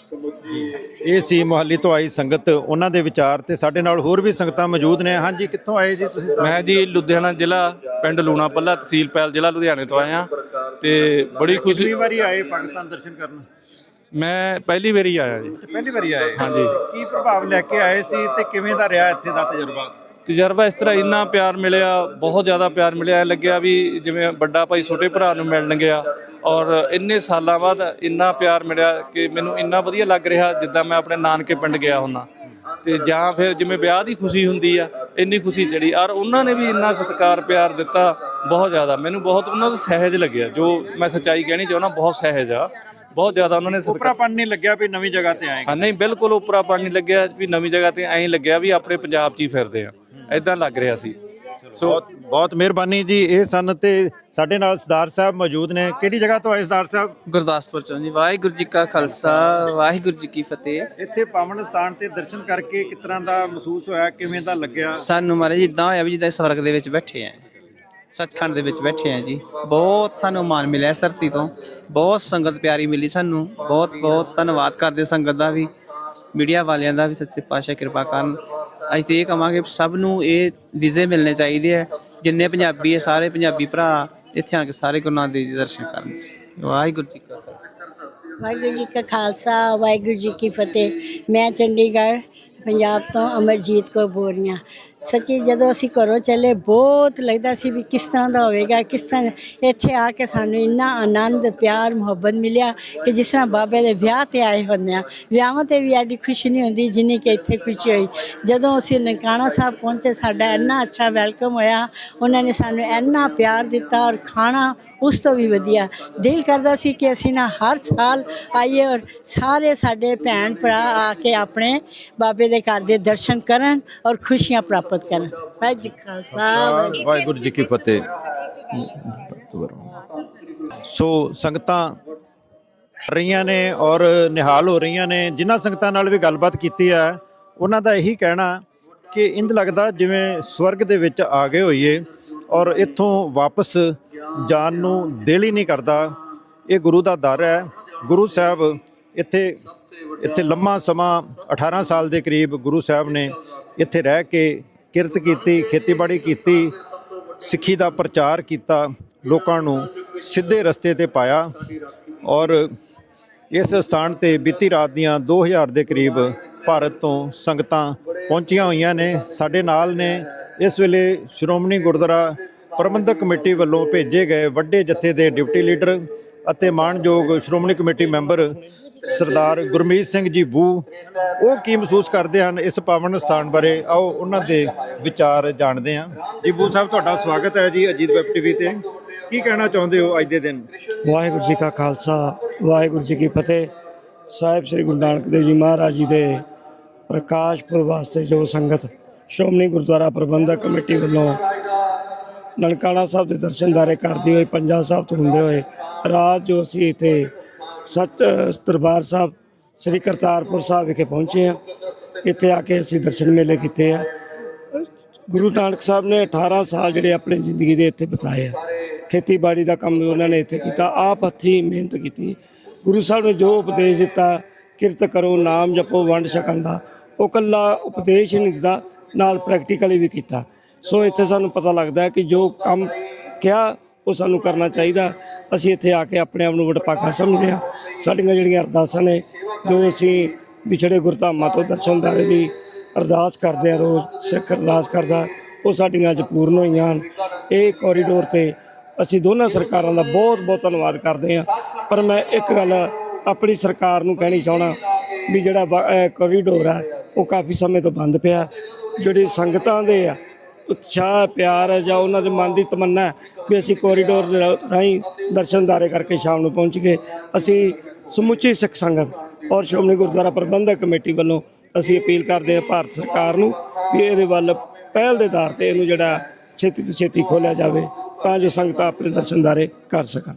ਇਹ ਸੀ ਮੁਹੱਲੀ ਤੋਂ ਆਈ ਸੰਗਤ ਉਹਨਾਂ ਦੇ ਵਿਚਾਰ ਤੇ ਸਾਡੇ ਨਾਲ ਹੋਰ ਵੀ ਸੰਗਤਾਂ ਮੌਜੂਦ ਨੇ। ਹਾਂਜੀ ਕਿੱਥੋਂ ਆਏ ਜੀ ਤੁਸੀਂ ਮੈਂ ਜੀ ਲੁਧਿਆਣਾ ਜ਼ਿਲ੍ਹਾ ਪਿੰਡ ਲੂਣਾ ਪੱਲਾ ਤਹਿਸੀਲ ਪੈਲ ਜ਼ਿਲ੍ਹਾ ਲੁਧਿਆਣੇ ਤੋਂ ਆਇਆ। ਤੇ ਬੜੀ ਕਿੰਨੀ ਖੁਸ਼ੀ ਵਾਰੀ ਆਏ ਪਾਕਿਸਤਾਨ ਦਰਸ਼ਨ ਕਰਨ? ਮੈਂ ਪਹਿਲੀ ਵਾਰੀ ਆਇਆ ਜੀ। ਪਹਿਲੀ ਵਾਰੀ ਆਏ? ਹਾਂਜੀ। ਕੀ ਪ੍ਰਭਾਵ ਲੈ ਕੇ ਆਏ ਸੀ ਤੇ ਕਿਵੇਂ ਦਾ ਰਿਹਾ ਇੱਥੇ ਦਾ ਤਜਰਬਾ? ਤਜਰਬਾ ਇਸ ਤਰ੍ਹਾਂ ਇੰਨਾ ਪਿਆਰ ਮਿਲਿਆ, ਬਹੁਤ ਜ਼ਿਆਦਾ ਪਿਆਰ ਮਿਲਿਆ। ਐਂ ਲੱਗਿਆ ਵੀ ਜਿਵੇਂ ਵੱਡਾ ਭਾਈ ਛੋਟੇ ਭਰਾ ਨੂੰ ਮਿਲਣ ਗਿਆ ਔਰ ਇੰਨੇ ਸਾਲਾਂ ਬਾਅਦ ਇੰਨਾ ਪਿਆਰ ਮਿਲਿਆ ਕਿ ਮੈਨੂੰ ਇੰਨਾ ਵਧੀਆ ਲੱਗ ਰਿਹਾ ਜਿੱਦਾਂ ਮੈਂ ਆਪਣੇ ਨਾਨਕੇ ਪਿੰਡ ਗਿਆ ਹੁੰਨਾ। ਤੇ ਜਾਂ ਫਿਰ ਜਿਵੇਂ ਵਿਆਹ ਦੀ ਖੁਸ਼ੀ ਹੁੰਦੀ ਆ, ਇੰਨੀ ਖੁਸ਼ੀ ਚੜੀ। ਔਰ ਉਹਨਾਂ ਨੇ ਵੀ ਇੰਨਾ ਸਤਿਕਾਰ, ਪਿਆਰ ਦਿੱਤਾ ਬਹੁਤ ਜ਼ਿਆਦਾ। ਮੈਨੂੰ ਬਹੁਤ ਉਹਨਾਂ ਦਾ ਸਹਿਜ ਲੱਗਿਆ, ਜੋ ਮੈਂ ਸੱਚਾਈ ਕਹਿਣੀ ਚਾਹੁੰਦਾ, ਬਹੁਤ ਸਹਿਜ ਆ। ਬਹੁਤ ਜ਼ਿਆਦਾ ਉਹਨਾਂ ਨੇ ਸਤਿਕਾਰ ਉਪਰਾਪਨ ਨਹੀਂ ਲੱਗਿਆ ਵੀ ਨਵੀਂ ਜਗ੍ਹਾ ਤੇ ਆਏ ਹਾਂ ਨਹੀਂ ਬਿਲਕੁਲ ਉਪਰਾ ਨਹੀਂ ਲੱਗਿਆ ਵੀ ਨਵੀਂ ਜਗ੍ਹਾ ਤੇ ਐਂ ਲੱਗਿਆ ਵੀ ਆਪਣੇ ਪੰਜਾਬ 'ਚ ਹੀ ਫਿਰਦੇ ਆ। ਐਦਾਂ ਲੱਗ ਰਿਹਾ ਸੀ। ਸੋ ਬਹੁਤ ਬਹੁਤ ਮਿਹਰਬਾਨੀ ਜੀ ਇਹ ਸਨ ਤੇ ਸਾਡੇ ਨਾਲ ਸਰਦਾਰ ਸਾਹਿਬ ਮੌਜੂਦ ਨੇ। ਕਿਹੜੀ ਜਗ੍ਹਾ ਤੋਂ ਆਏ ਸਰਦਾਰ ਸਾਹਿਬ? ਗੁਰਦਾਸਪੁਰ ਚੋਂ ਜੀ। ਵਾਹਿਗੁਰੂ ਜੀ ਕਾ ਖਾਲਸਾ ਵਾਹਿਗੁਰੂ ਜੀ ਕੀ ਫਤਿਹ। ਇੱਥੇ ਪਾਵਨ ਸਥਾਨ ਤੇ ਦਰਸ਼ਨ ਕਰਕੇ ਕਿਸ ਤਰ੍ਹਾਂ ਦਾ ਮਹਿਸੂਸ ਹੋਇਆ ਕਿਵੇਂ ਦਾ ਲੱਗਿਆ? ਸਾਨੂੰ ਮਹਾਰਾਜ ਇਦਾਂ ਹੋਇਆ ਵੀ ਜਿੱਦਾਂ ਸਵਰਗ ਦੇ ਵਿੱਚ ਬੈਠੇ ਆ। ਸੱਚਖੰਡ ਦੇ ਵਿੱਚ ਬੈਠੇ ਆ ਜੀ। ਬਹੁਤ ਸਾਨੂੰ ਮਾਣ ਮਿਲਿਆ ਇਸ ਧਰਤੀ ਤੋਂ। ਬਹੁਤ ਸੰਗਤ ਪਿਆਰੀ ਮਿਲੀ ਸਾਨੂੰ। ਬਹੁਤ ਬਹੁਤ ਧੰਨਵਾਦ ਕਰਦੇ ਸੰਗਤ ਦਾ ਵੀ। ਮੀਡੀਆ ਵਾਲਿਆਂ ਦਾ ਵੀ ਸੱਚੇ ਪਾਤਸ਼ਾਹ ਕਿਰਪਾ ਕਰਨ। ਅਸੀਂ ਤੇ ਇਹ ਕਹਾਂਗੇ ਸਭ ਨੂੰ ਇਹ ਵੀਜ਼ੇ ਮਿਲਣੇ ਚਾਹੀਦੇ ਆ। ਜਿੰਨੇ ਪੰਜਾਬੀ ਹੈ ਸਾਰੇ ਪੰਜਾਬੀ ਭਰਾ ਇੱਥੇ ਆ ਕੇ ਸਾਰੇ ਗੁਰੂ ਨਾਨਕ ਦੇਵ ਜੀ ਦੇ ਦਰਸ਼ਨ ਕਰਨ। ਵਾਹਿਗੁਰੂ ਜੀ ਕਾ ਖਾਲਸਾ। ਵਾਹਿਗੁਰੂ ਜੀ ਕਾ ਖਾਲਸਾ, ਵਾਹਿਗੁਰੂ ਜੀ ਕੀ ਫਤਿਹ। ਮੈਂ ਚੰਡੀਗੜ੍ਹ, ਪੰਜਾਬ ਤੋਂ ਅਮਰਜੀਤ ਕੌਰ ਬੋਲ ਰਹੀ ਹਾਂ। ਸੱਚੀ ਜਦੋਂ ਅਸੀਂ ਘਰੋਂ ਚੱਲੇ, ਬਹੁਤ ਲੱਗਦਾ ਸੀ ਵੀ ਕਿਸ ਤਰ੍ਹਾਂ ਦਾ ਹੋਵੇਗਾ, ਕਿਸ ਤਰ੍ਹਾਂ ਇੱਥੇ ਆ ਕੇ ਸਾਨੂੰ ਇੰਨਾ ਆਨੰਦ, ਪਿਆਰ, ਮੁਹੱਬਤ ਮਿਲਿਆ ਕਿ ਜਿਸ ਤਰ੍ਹਾਂ ਬਾਬੇ ਦੇ ਵਿਆਹ ਤੇ ਆਏ ਹੁੰਦੇ ਆ। ਵਿਆਹਾਂ ਤੇ ਵੀ ਐਡੀ ਖੁਸ਼ੀ ਨਹੀਂ ਹੁੰਦੀ ਜਿੰਨੀ ਕਿ ਇੱਥੇ ਖੁਸ਼ੀ ਹੋਈ। ਜਦੋਂ ਅਸੀਂ ਨਨਕਾਣਾ ਸਾਹਿਬ ਪਹੁੰਚੇ, ਸਾਡਾ ਇੰਨਾ ਅੱਛਾ ਵੈਲਕਮ ਹੋਇਆ। ਉਹਨਾਂ ਨੇ ਸਾਨੂੰ ਇੰਨਾ ਪਿਆਰ ਦਿੱਤਾ ਔਰ ਖਾਣਾ ਉਸ ਤੋਂ ਵੀ ਵਧੀਆ। ਦਿਲ ਕਰਦਾ ਸੀ ਕਿ ਅਸੀਂ ਨਾ ਹਰ ਸਾਲ ਆਈਏ ਔਰ ਸਾਰੇ ਸਾਡੇ ਭੈਣ ਭਰਾ ਆ ਕੇ ਆਪਣੇ ਬਾਬੇ ਦੇ ਘਰ ਦੇ ਦਰਸ਼ਨ ਕਰਨ ਔਰ ਖੁਸ਼ੀਆਂ ਪ੍ਰਾਪਤ ਕਰਨ ਵਾਹਿਗੁਰੂ ਜੀ ਖਾਲਸਾ ਵਾਹਿਗੁਰੂ ਜੀ ਕੀ ਫਤਿਹ। ਸੋ ਸੰਗਤਾਂ ਰਹੀਆਂ ਨੇ ਔਰ ਨਿਹਾਲ ਹੋ ਰਹੀਆਂ ਨੇ ਜਿਨ੍ਹਾਂ ਸੰਗਤਾਂ ਨਾਲ ਵੀ ਗੱਲਬਾਤ ਕੀਤੀ ਹੈ ਉਹਨਾਂ ਦਾ ਇਹੀ ਕਹਿਣਾ ਕਿ ਇੰਜ ਲੱਗਦਾ ਜਿਵੇਂ ਸਵਰਗ ਦੇ ਵਿੱਚ ਆ ਗਏ ਹੋਈਏ ਔਰ ਇੱਥੋਂ ਵਾਪਸ ਜਾਣ ਨੂੰ ਦਿਲ ਹੀ ਨਹੀਂ ਕਰਦਾ। ਇਹ ਗੁਰੂ ਦਾ ਦਰ ਹੈ। ਗੁਰੂ ਸਾਹਿਬ ਇੱਥੇ ਇੱਥੇ ਲੰਮਾ ਸਮਾਂ 18 ਸਾਲ ਦੇ ਕਰੀਬ ਗੁਰੂ ਸਾਹਿਬ ਨੇ ਇੱਥੇ ਰਹਿ ਕੇ ਕਿਰਤ ਕੀਤੀ, ਖੇਤੀਬਾੜੀ ਕੀਤੀ, ਸਿੱਖੀ ਦਾ ਪ੍ਰਚਾਰ ਕੀਤਾ, ਲੋਕਾਂ ਨੂੰ ਸਿੱਧੇ ਰਸਤੇ ਤੇ ਪਾਇਆ ਔਰ ਇਸ ਸਥਾਨ ਤੇ ਬੀਤੀ ਰਾਤ ਦੀਆਂ 2000 ਦੇ ਕਰੀਬ ਭਾਰਤ ਤੋਂ ਸੰਗਤਾਂ ਪਹੁੰਚੀਆਂ ਹੋਈਆਂ ਨੇ, ਸਾਡੇ ਨਾਲ ਨੇ। ਇਸ ਵੇਲੇ ਸ਼੍ਰੋਮਣੀ ਗੁਰਦੁਆਰਾ ਪ੍ਰਬੰਧਕ ਕਮੇਟੀ ਵੱਲੋਂ ਭੇਜੇ ਗਏ ਵੱਡੇ ਜਥੇ ਦੇ ਡਿਪਟੀ ਲੀਡਰ ਅਤੇ ਮਾਣਯੋਗ ਸ਼੍ਰੋਮਣੀ ਕਮੇਟੀ ਮੈਂਬਰ ਸਰਦਾਰ ਗੁਰਮੀਤ ਸਿੰਘ ਜੀ ਬੂ, ਉਹ ਕੀ ਮਹਿਸੂਸ ਕਰਦੇ ਹਨ ਇਸ ਪਾਵਨ ਸਥਾਨ ਬਾਰੇ? ਆਓ ਉਹਨਾਂ ਦੇ ਵਿਚਾਰ ਜਾਣਦੇ ਹਾਂ। ਜੀ ਬੂ ਸਾਹਿਬ, ਤੁਹਾਡਾ ਸਵਾਗਤ ਹੈ ਜੀ ਅਜੀਤ ਵੈਬ ਟੀਵੀ ਤੇ। ਕੀ ਕਹਿਣਾ ਚਾਹੁੰਦੇ ਹੋ ਅੱਜ ਦੇ ਦਿਨ? ਵਾਹਿਗੁਰੂ ਜੀ ਕਾ ਖਾਲਸਾ, ਵਾਹਿਗੁਰੂ ਜੀ ਕੀ ਫਤਿਹ। ਸਾਹਿਬ ਸ੍ਰੀ ਗੁਰੂ ਨਾਨਕ ਦੇਵ ਜੀ ਮਹਾਰਾਜ ਜੀ ਦੇ ਪ੍ਰਕਾਸ਼ ਪੁਰਬ ਵਾਸਤੇ ਜੋ ਸੰਗਤ ਸ਼੍ਰੋਮਣੀ ਗੁਰਦੁਆਰਾ ਪ੍ਰਬੰਧਕ ਕਮੇਟੀ ਵੱਲੋਂ ਨਨਕਾਣਾ ਸਾਹਿਬ ਦੇ ਦਰਸ਼ਨ ਦਰਸ਼ਨਦਾਰੇ ਕਰਦੀ ਹੋਈ, ਪੰਜਾ ਸਾਹਿਬ ਤੋਂ ਹੁੰਦੇ ਹੋਏ ਰਾਤ ਜੋ ਅਸੀਂ ਇੱਥੇ ਸੱਚ ਦਰਬਾਰ ਸਾਹਿਬ, ਸ੍ਰੀ ਕਰਤਾਰਪੁਰ ਸਾਹਿਬ ਵਿਖੇ ਪਹੁੰਚੇ ਆ ਇੱਥੇ ਆ ਕੇ ਅਸੀਂ ਦਰਸ਼ਨ ਮੇਲੇ ਕੀਤੇ ਆ। ਗੁਰੂ ਨਾਨਕ ਸਾਹਿਬ ਨੇ 18 ਸਾਲ ਜਿਹੜੇ ਆਪਣੀ ਜ਼ਿੰਦਗੀ ਦੇ ਇੱਥੇ ਬਿਤਾਏ ਆ। ਖੇਤੀਬਾੜੀ ਦਾ ਕੰਮ ਵੀ ਉਹਨਾਂ ਨੇ ਇੱਥੇ ਕੀਤਾ। ਆਪ ਹੱਥੀਂ ਮਿਹਨਤ ਕੀਤੀ। ਗੁਰੂ ਸਾਹਿਬ ਨੇ ਜੋ ਉਪਦੇਸ਼ ਦਿੱਤਾ, ਕਿਰਤ ਕਰੋ, ਨਾਮ ਜਪੋ, ਵੰਡ ਛਕਣ ਦਾ, ਉਹ ਕੱਲਾ ਉਪਦੇਸ਼ ਹੀ ਨਹੀਂ ਦਿੱਤਾ, ਨਾਲ ਪ੍ਰੈਕਟੀਕਲੀ ਵੀ ਕੀਤਾ। ਸੋ ਇੱਥੇ ਸਾਨੂੰ ਪਤਾ ਲੱਗਦਾ ਹੈ ਕਿ ਜੋ ਕੰਮ ਕਿਹਾ ਉਹ ਸਾਨੂੰ ਕਰਨਾ ਚਾਹੀਦਾ। ਅਸੀਂ ਇੱਥੇ ਆ ਕੇ ਆਪਣੇ ਆਪ ਨੂੰ ਵਡਭਾਗਾ ਸਮਝਦੇ ਹਾਂ। ਸਾਡੀਆਂ ਜਿਹੜੀਆਂ ਅਰਦਾਸਾਂ ਨੇ, ਜੋ ਅਸੀਂ ਵਿਛੜੇ ਗੁਰਧਾਮਾਂ ਤੋਂ ਦਰਸ਼ਨਦਾਰੇ ਦੀ ਅਰਦਾਸ ਕਰਦੇ ਆ ਰੋਜ਼ ਸਿੱਖ ਅਰਦਾਸ ਕਰਦਾ, ਉਹ ਸਾਡੀਆਂ ਅੱਜ ਪੂਰਨ ਹੋਈਆਂ ਹਨ। ਇਹ ਕੋਰੀਡੋਰ ਤੇ ਅਸੀਂ ਦੋਨਾਂ ਸਰਕਾਰਾਂ ਦਾ ਬਹੁਤ ਬਹੁਤ ਧੰਨਵਾਦ ਕਰਦੇ ਹਾਂ। ਪਰ ਮੈਂ ਇੱਕ ਗੱਲ ਆਪਣੀ ਸਰਕਾਰ ਨੂੰ ਕਹਿਣੀ ਚਾਹਣਾ ਵੀ ਜਿਹੜਾ ਕੋਰੀਡੋਰ ਹੈ ਉਹ ਕਾਫੀ ਸਮੇਂ ਤੋਂ ਬੰਦ ਪਿਆ। ਜਿਹੜੇ ਸੰਗਤਾਂ ਦੇ ਆ ਉਤਸ਼ਾਹ, ਪਿਆਰ ਹੈ ਜਾਂ ਉਹਨਾਂ ਦੇ ਮਨ ਦੀ ਤਮੰਨਾ ਹੈ ਵੀ ਅਸੀਂ ਕੋਰੀਡੋਰ ਰਾਹੀਂ ਦਰਸ਼ਨਦਾਰੇ ਕਰਕੇ ਸ਼ਾਮ ਨੂੰ ਪਹੁੰਚ ਗਏ। ਅਸੀਂ ਸਮੁੱਚੀ ਸਿੱਖ ਸੰਗਤ ਔਰ ਸ਼੍ਰੋਮਣੀ ਗੁਰਦੁਆਰਾ ਪ੍ਰਬੰਧਕ ਕਮੇਟੀ ਵੱਲੋਂ ਅਸੀਂ ਅਪੀਲ ਕਰਦੇ ਹਾਂ ਭਾਰਤ ਸਰਕਾਰ ਨੂੰ ਵੀ ਇਹਦੇ ਵੱਲ ਪਹਿਲ ਦੇ ਆਧਾਰ ਤੇ ਇਹਨੂੰ ਜਿਹੜਾ ਛੇਤੀ ਤੋਂ ਛੇਤੀ ਖੋਲਿਆ ਜਾਵੇ ਤਾਂ ਜੋ ਸੰਗਤਾਂ ਆਪਣੇ ਦਰਸ਼ਨਦਾਰੇ ਕਰ ਸਕਣ।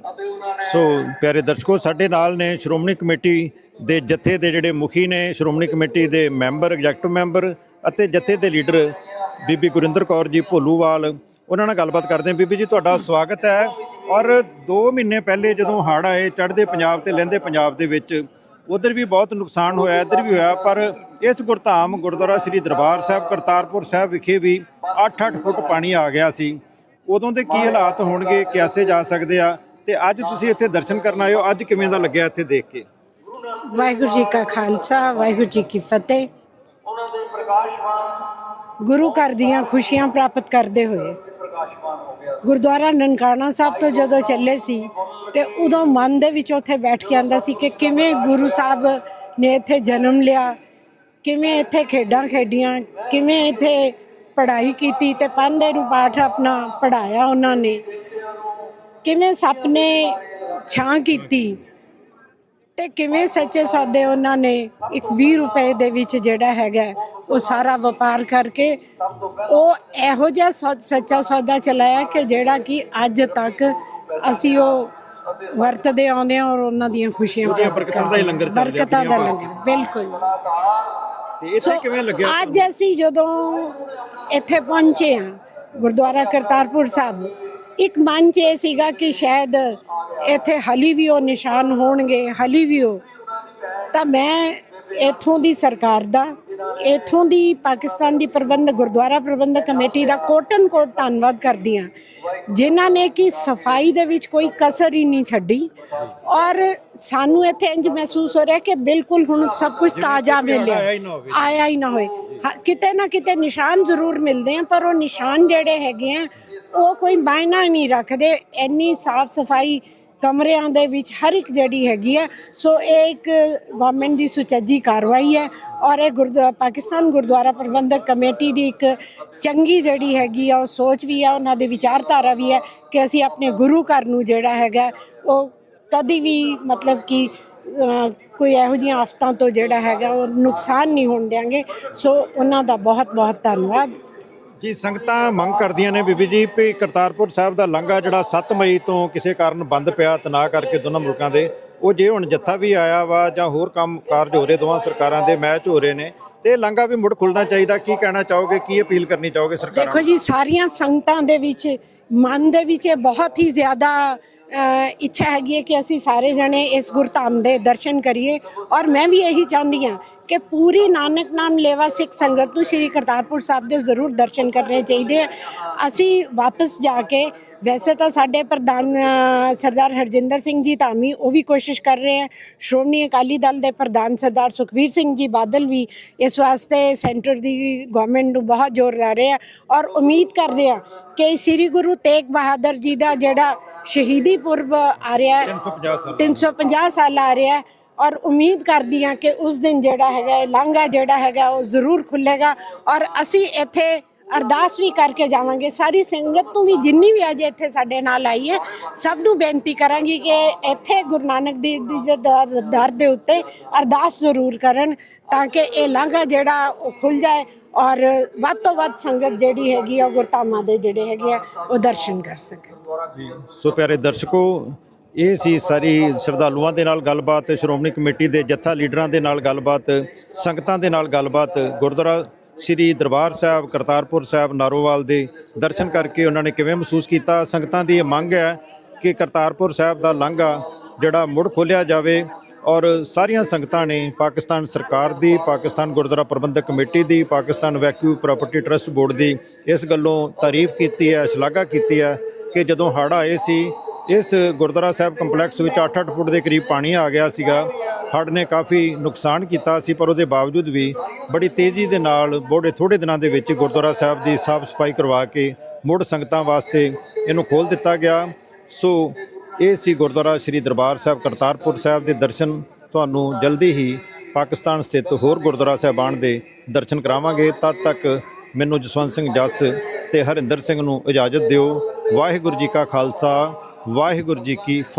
ਸੋ ਪਿਆਰੇ ਦਰਸ਼ਕੋ, ਸਾਡੇ ਨਾਲ ਨੇ ਸ਼੍ਰੋਮਣੀ ਕਮੇਟੀ ਦੇ ਜਥੇ ਦੇ ਜਿਹੜੇ ਮੁਖੀ ਨੇ, ਸ਼੍ਰੋਮਣੀ ਕਮੇਟੀ ਦੇ ਮੈਂਬਰ, ਐਗਜ਼ੈਕਟਿਵ ਮੈਂਬਰ ਅਤੇ ਜੱਥੇ ਦੇ ਲੀਡਰ ਬੀਬੀ ਗੁਰਿੰਦਰ ਕੌਰ ਜੀ ਭੋਲੂਵਾਲ, ਉਹਨਾਂ ਨਾਲ ਗੱਲਬਾਤ ਕਰਦੇ ਹਾਂ। ਬੀਬੀ ਜੀ, ਤੁਹਾਡਾ ਸਵਾਗਤ ਹੈ। ਔਰ 2 ਮਹੀਨੇ ਪਹਿਲੇ ਜਦੋਂ ਹੜ੍ਹ ਆਏ, ਚੜ੍ਹਦੇ ਪੰਜਾਬ ਤੇ ਲਹਿੰਦੇ ਪੰਜਾਬ ਦੇ ਵਿੱਚ, ਉਧਰ ਵੀ ਬਹੁਤ ਨੁਕਸਾਨ ਹੋਇਆ, ਇੱਧਰ ਵੀ ਹੋਇਆ, ਪਰ ਇਸ ਗੁਰਧਾਮ ਗੁਰਦੁਆਰਾ ਸ੍ਰੀ ਦਰਬਾਰ ਸਾਹਿਬ, ਕਰਤਾਰਪੁਰ ਸਾਹਿਬ ਵਿਖੇ ਵੀ 8-8 ਫੁੱਟ ਪਾਣੀ ਆ ਗਿਆ ਸੀ। ਉਦੋਂ ਦੇ ਕੀ ਹਾਲਾਤ ਹੋਣਗੇ, ਕਿਆਸੇ ਜਾ ਸਕਦੇ ਆ? ਤੇ ਅੱਜ ਤੁਸੀਂ ਇੱਥੇ ਦਰਸ਼ਨ ਕਰਨ ਆਏ ਹੋ, ਅੱਜ ਕਿਵੇਂ ਦਾ ਲੱਗਿਆ ਇੱਥੇ ਦੇਖ ਕੇ? ਵਾਹਿਗੁਰੂ ਜੀ ਕਾ ਖਾਲਸਾ, ਵਾਹਿਗੁਰੂ ਜੀ ਕੀ ਫਤਿਹ। ਗੁਰੂ ਘਰ ਦੀਆਂ ਖੁਸ਼ੀਆਂ ਪ੍ਰਾਪਤ ਕਰਦੇ ਹੋਏ ਗੁਰਦੁਆਰਾ ਨਨਕਾਣਾ ਸਾਹਿਬ ਤੋਂ ਜਦੋਂ ਚੱਲੇ ਸੀ ਤੇ ਉਦੋਂ ਮਨ ਦੇ ਵਿੱਚ ਉੱਥੇ ਬੈਠ ਕੇ ਆਂਦਾ ਸੀ ਕਿ ਕਿਵੇਂ ਗੁਰੂ ਸਾਹਿਬ ਨੇ ਇੱਥੇ ਜਨਮ ਲਿਆ ਕਿਵੇਂ ਇੱਥੇ ਖੇਡਾਂ ਖੇਡੀਆਂ ਕਿਵੇਂ ਇੱਥੇ ਪੜ੍ਹਾਈ ਕੀਤੀ ਤੇ ਪੰਦੇ ਨੂੰ ਪਾਠ ਆਪਣਾ ਪੜਾਇਆ ਉਹਨਾਂ ਨੇ ਕਿਵੇਂ ਸੱਪ ਨੇ ਛਾਂ ਕੀਤੀ ਤੇ ਕਿਵੇਂ ਸੱਚੇ ਸੌਦੇ ਉਹਨਾਂ ਨੇ ਇੱਕ 20 ਰੁਪਏ ਦੇ ਵਿੱਚ ਜਿਹੜਾ ਹੈਗਾ ਉਹ ਸਾਰਾ ਵਪਾਰ ਕਰਕੇ ਉਹ ਇਹੋ ਜਿਹਾ ਸੱਚਾ ਸੌਦਾ ਚਲਾਇਆ ਕਿ ਜਿਹੜਾ ਕਿ ਅੱਜ ਤੱਕ ਅਸੀਂ ਉਹ ਵਰਤਦੇ ਆਉਂਦੇ ਹਾਂ ਔਰ ਉਹਨਾਂ ਦੀਆਂ ਖੁਸ਼ੀਆਂ ਬਰਕਤਾਂ ਦਾ। ਲੰਗਰ ਚੱਲ ਰਿਹਾ ਬਰਕਤਾਂ ਦਾ ਦੁਨੀਆ ਲੰਗਰ ਬਿਲਕੁਲ। ਤੇ ਇੱਥੇ ਸੋ ਕਿਵੇਂ ਲੱਗਿਆ ਅੱਜ ਅਸੀਂ ਜਦੋਂ ਇੱਥੇ ਪਹੁੰਚੇ ਹਾਂ ਗੁਰਦੁਆਰਾ ਕਰਤਾਰਪੁਰ ਸਾਹਿਬ ਇੱਕ ਮਨ 'ਚ ਇਹ ਸੀਗਾ ਕਿ ਸ਼ਾਇਦ ਇੱਥੇ ਹਲੀ ਵੀ ਉਹ ਨਿਸ਼ਾਨ ਹੋਣਗੇ ਹਲੀ ਵੀ ਉਹ। ਤਾਂ ਮੈਂ ਇਥੋਂ ਦੀ ਸਰਕਾਰ ਦਾ ਇਥੋਂ ਦੀ ਪਾਕਿਸਤਾਨ ਦੀ ਪ੍ਰਬੰਧ ਗੁਰਦੁਆਰਾ ਪ੍ਰਬੰਧਕ ਕਮੇਟੀ ਦਾ ਕੋਟਨ ਕੋਟ ਧੰਨਵਾਦ ਕਰਦੀ ਹਾਂ। ਜਿਨ੍ਹਾਂ ਨੇ ਕਿ ਸਫ਼ਾਈ ਦੇ ਵਿੱਚ ਕੋਈ ਕਸਰ ਹੀ ਨਹੀਂ ਛੱਡੀ ਔਰ ਸਾਨੂੰ ਇੱਥੇ ਇੰਜ ਮਹਿਸੂਸ ਹੋ ਰਿਹਾ ਕਿ ਬਿਲਕੁਲ ਹੁਣ ਸਭ ਕੁਝ ਤਾਜ਼ਾ ਮਿਲਿਆ। ਆਇਆ ਹੀ ਨਾ ਹੋਵੇ। ਆਇਆ ਹੀ ਨਾ ਹੋਏ ਹਾਂ, ਕਿਤੇ ਨਾ ਕਿਤੇ ਨਿਸ਼ਾਨ ਜ਼ਰੂਰ ਮਿਲਦੇ ਆ ਪਰ ਉਹ ਨਿਸ਼ਾਨ ਜਿਹੜੇ ਹੈਗੇ ਆ ਉਹ ਕੋਈ ਮਾਇਨਾ ਨਹੀਂ ਰੱਖਦੇ। ਇੰਨੀ ਸਾਫ਼ ਸਫ਼ਾਈ ਕਮਰਿਆਂ ਦੇ ਵਿੱਚ ਹਰ ਇੱਕ ਜਿਹੜੀ ਹੈਗੀ ਹੈ ਸੋ ਇਹ ਇੱਕ ਗਵਰਨਮੈਂਟ ਦੀ ਸੁਚੱਜੀ ਕਾਰਵਾਈ ਹੈ ਔਰ ਇਹ ਗੁਰਦੁਆਰਾ ਪਾਕਿਸਤਾਨ ਗੁਰਦੁਆਰਾ ਪ੍ਰਬੰਧਕ ਕਮੇਟੀ ਦੀ ਇੱਕ ਚੰਗੀ ਜਿਹੜੀ ਹੈਗੀ ਆ, ਉਹ ਸੋਚ ਵੀ ਆ, ਉਹਨਾਂ ਦੇ ਵਿਚਾਰਧਾਰਾ ਵੀ ਹੈ ਕਿ ਅਸੀਂ ਆਪਣੇ ਗੁਰੂ ਘਰ ਨੂੰ ਜਿਹੜਾ ਹੈਗਾ, ਉਹ ਕਦੀ ਵੀ ਮਤਲਬ ਕਿ ਕੋਈ ਇਹੋ ਜਿਹੀਆਂ ਆਫਤਾਂ ਤੋਂ ਜਿਹੜਾ ਹੈਗਾ, ਉਹ ਨੁਕਸਾਨ ਨਹੀਂ ਹੋਣ ਦਿਆਂਗੇ। ਸੋ ਉਹਨਾਂ ਦਾ ਬਹੁਤ ਬਹੁਤ ਧੰਨਵਾਦ। ਜੀ ਸੰਗਤਾਂ ਮੰਗ ਕਰਦੀਆਂ ਨੇ ਬੀਬੀ ਜੀ ਵੀ ਕਰਤਾਰਪੁਰ ਸਾਹਿਬ ਦਾ ਲਾਂਘਾ ਜਿਹੜਾ 7 ਮਈ ਤੋਂ ਕਿਸੇ ਕਾਰਨ ਬੰਦ ਪਿਆ ਤਨਾਅ ਕਰਕੇ ਦੋਨਾਂ ਮੁਲਕਾਂ ਦੇ ਉਹ ਜੇ ਹੁਣ ਜੱਥਾ ਵੀ ਆਇਆ ਵਾ ਜਾਂ ਹੋਰ ਕੰਮ ਕਾਰਜ ਹੋ ਰਹੇ ਦੋਵਾਂ ਸਰਕਾਰਾਂ ਦੇ ਮੈਚ ਹੋ ਰਹੇ ਨੇ ਤੇ ਇਹ ਲਾਂਘਾ ਵੀ ਮੁੜ ਖੁੱਲਣਾ ਚਾਹੀਦਾ ਕੀ ਕਹਿਣਾ ਚਾਹੋਗੇ ਕੀ ਅਪੀਲ ਕਰਨੀ ਚਾਹੋਗੇ ਸਰਕਾਰਾਂ ਦੇਖੋ ਜੀ ਸਾਰੀਆਂ ਸੰਗਤਾਂ ਦੇ ਵਿੱਚ ਮਨ ਦੇ ਵਿੱਚ ਇਹ ਬਹੁਤ ਹੀ ਜ਼ਿਆਦਾ ਇੱਛਾ ਹੈਗੀ ਹੈ ਕਿ ਅਸੀਂ ਸਾਰੇ ਜਣੇ ਇਸ ਗੁਰਧਾਮ ਦੇ ਦਰਸ਼ਨ ਕਰੀਏ ਔਰ ਮੈਂ ਵੀ ਇਹੀ ਚਾਹੁੰਦੀ ਹਾਂ ਕਿ ਪੂਰੀ ਨਾਨਕ ਨਾਮ ਲੇਵਾ ਸਿੱਖ ਸੰਗਤ ਨੂੰ ਸ੍ਰੀ ਕਰਤਾਰਪੁਰ ਸਾਹਿਬ ਦੇ ਜ਼ਰੂਰ ਦਰਸ਼ਨ ਕਰਨੇ ਚਾਹੀਦੇ ਆ। ਅਸੀਂ ਵਾਪਸ ਜਾ ਕੇ ਵੈਸੇ ਤਾਂ ਸਾਡੇ ਪ੍ਰਧਾਨ ਸਰਦਾਰ ਹਰਜਿੰਦਰ ਸਿੰਘ ਜੀ ਧਾਮੀ ਉਹ ਵੀ ਕੋਸ਼ਿਸ਼ ਕਰ ਰਹੇ ਆ। ਸ਼੍ਰੋਮਣੀ ਅਕਾਲੀ ਦਲ ਦੇ ਪ੍ਰਧਾਨ ਸਰਦਾਰ ਸੁਖਬੀਰ ਸਿੰਘ ਜੀ ਬਾਦਲ ਵੀ ਇਸ ਵਾਸਤੇ ਸੈਂਟਰ ਦੀ ਗਵਰਨਮੈਂਟ ਨੂੰ ਬਹੁਤ ਜ਼ੋਰ ਲਾ ਰਹੇ ਆ ਔਰ ਉਮੀਦ ਕਰਦੇ ਆ ਕਿ ਸ੍ਰੀ ਗੁਰੂ ਤੇਗ ਬਹਾਦਰ ਜੀ ਦਾ ਜਿਹੜਾ ਸ਼ਹੀਦੀ ਪੁਰਬ ਆ ਰਿਹਾ ਹੈ 350 ਸਾਲ। 350 ਸਾਲ ਆ ਰਿਹਾ ਔਰ ਉਮੀਦ ਕਰਦੀ ਹਾਂ ਕਿ ਉਸ ਦਿਨ ਜਿਹੜਾ ਹੈਗਾ ਇਹ ਲਾਂਘਾ ਜਿਹੜਾ ਹੈਗਾ ਉਹ ਜ਼ਰੂਰ ਖੁੱਲੇਗਾ ਔਰ ਅਸੀਂ ਇੱਥੇ ਅਰਦਾਸ ਵੀ ਕਰਕੇ ਜਾਵਾਂਗੇ। ਸਾਰੀ ਸੰਗਤ ਨੂੰ ਵੀ ਜਿੰਨੀ ਵੀ ਅੱਜ ਇੱਥੇ ਸਾਡੇ ਨਾਲ ਆਈ ਹੈ, ਸਭ ਨੂੰ ਬੇਨਤੀ ਕਰਾਂਗੀ ਕਿ ਇੱਥੇ ਗੁਰੂ ਨਾਨਕ ਦੇਵ ਜੀ ਦੇ ਦਰ- ਦਰ ਦੇ ਉੱਤੇ ਅਰਦਾਸ ਜ਼ਰੂਰ ਕਰਨ ਤਾਂ ਕਿ ਇਹ ਲਾਂਘਾ ਜਿਹੜਾ ਉਹ ਖੁੱਲ ਜਾਏ ਔਰ ਵੱਧ ਤੋਂ ਵੱਧ ਸੰਗਤ ਜਿਹੜੀ ਹੈਗੀ ਆ ਉਹ ਗੁਰਧਾਮਾਂ ਦੇ ਜਿਹੜੇ ਹੈਗੇ ਆ ਉਹ ਦਰਸ਼ਨ ਕਰ ਸਕਣ ਸੋ ਪਿਆਰੇ ਦਰਸ਼ਕੋ ਇਹ ਸੀ ਸਾਰੀ ਸ਼ਰਧਾਲੂਆਂ ਦੇ ਨਾਲ ਗੱਲਬਾਤ, ਸ਼੍ਰੋਮਣੀ ਕਮੇਟੀ ਦੇ ਜੱਥਾ ਲੀਡਰਾਂ ਦੇ ਨਾਲ ਗੱਲਬਾਤ, ਸੰਗਤਾਂ ਦੇ ਨਾਲ ਗੱਲਬਾਤ, ਗੁਰਦੁਆਰਾ ਸ੍ਰੀ ਦਰਬਾਰ ਸਾਹਿਬ, ਕਰਤਾਰਪੁਰ ਸਾਹਿਬ, ਨਾਰੋਵਾਲ ਦੇ ਦਰਸ਼ਨ ਕਰਕੇ ਉਹਨਾਂ ਨੇ ਕਿਵੇਂ ਮਹਿਸੂਸ ਕੀਤਾ? ਸੰਗਤਾਂ ਦੀ ਇਹ ਮੰਗ ਹੈ ਕਿ ਕਰਤਾਰਪੁਰ ਸਾਹਿਬ ਦਾ ਲਾਂਘਾ ਜਿਹੜਾ ਮੁੜ ਖੋਲ੍ਹਿਆ ਜਾਵੇ ਔਰ ਸਾਰੀਆਂ ਸੰਗਤਾਂ ਨੇ ਪਾਕਿਸਤਾਨ ਸਰਕਾਰ ਦੀ, ਪਾਕਿਸਤਾਨ ਗੁਰਦੁਆਰਾ ਪ੍ਰਬੰਧਕ ਕਮੇਟੀ ਦੀ, Pakistan evacuee property trust board ਦੀ ਇਸ ਗੱਲੋਂ ਤਾਰੀਫ ਕੀਤੀ ਹੈ, ਸ਼ਲਾਘਾ ਕੀਤੀ ਹੈ ਕਿ ਜਦੋਂ ਹੜ੍ਹ ਆਏ ਸੀ ਇਸ ਗੁਰਦੁਆਰਾ ਸਾਹਿਬ ਕੰਪਲੈਕਸ ਵਿੱਚ 8-8 ਫੁੱਟ ਦੇ ਕਰੀਬ ਪਾਣੀ ਆ ਗਿਆ ਸੀਗਾ। ਹੜ੍ਹ ਨੇ ਕਾਫੀ ਨੁਕਸਾਨ ਕੀਤਾ ਸੀ, ਪਰ ਉਹਦੇ ਬਾਵਜੂਦ ਵੀ ਬੜੀ ਤੇਜ਼ੀ ਦੇ ਨਾਲ ਬੜੇ ਥੋੜੇ ਦਿਨਾਂ ਦੇ ਵਿੱਚ ਗੁਰਦੁਆਰਾ ਸਾਹਿਬ ਦੀ ਸਾਫ਼ ਸਫ਼ਾਈ ਕਰਵਾ ਕੇ ਮੁੜ ਸੰਗਤਾਂ ਵਾਸਤੇ ਇਹਨੂੰ ਖੋਲ੍ਹ ਦਿੱਤਾ ਗਿਆ। ਸੋ ਇਹ ਸੀ ਗੁਰਦੁਆਰਾ ਸ੍ਰੀ ਦਰਬਾਰ ਸਾਹਿਬ, ਕਰਤਾਰਪੁਰ ਸਾਹਿਬ ਦੇ ਦਰਸ਼ਨ। ਤੁਹਾਨੂੰ ਜਲਦੀ ਹੀ ਪਾਕਿਸਤਾਨ ਸਥਿਤ ਹੋਰ ਗੁਰਦੁਆਰਾ ਸਾਹਿਬਾਨ ਦੇ ਦਰਸ਼ਨ ਕਰਾਵਾਂਗੇ। ਤਦ ਤੱਕ ਮੈਨੂੰ ਜਸਵੰਤ ਸਿੰਘ ਜੱਸ ਤੇ ਹਰਿੰਦਰ ਸਿੰਘ ਨੂੰ ਇਜਾਜ਼ਤ ਦਿਓ। ਵਾਹਿਗੁਰੂ ਜੀ ਕਾ ਖਾਲਸਾ। ਵਾਹਿਗੁਰੂ ਜੀ ਕੀ ਫਤਿਹ।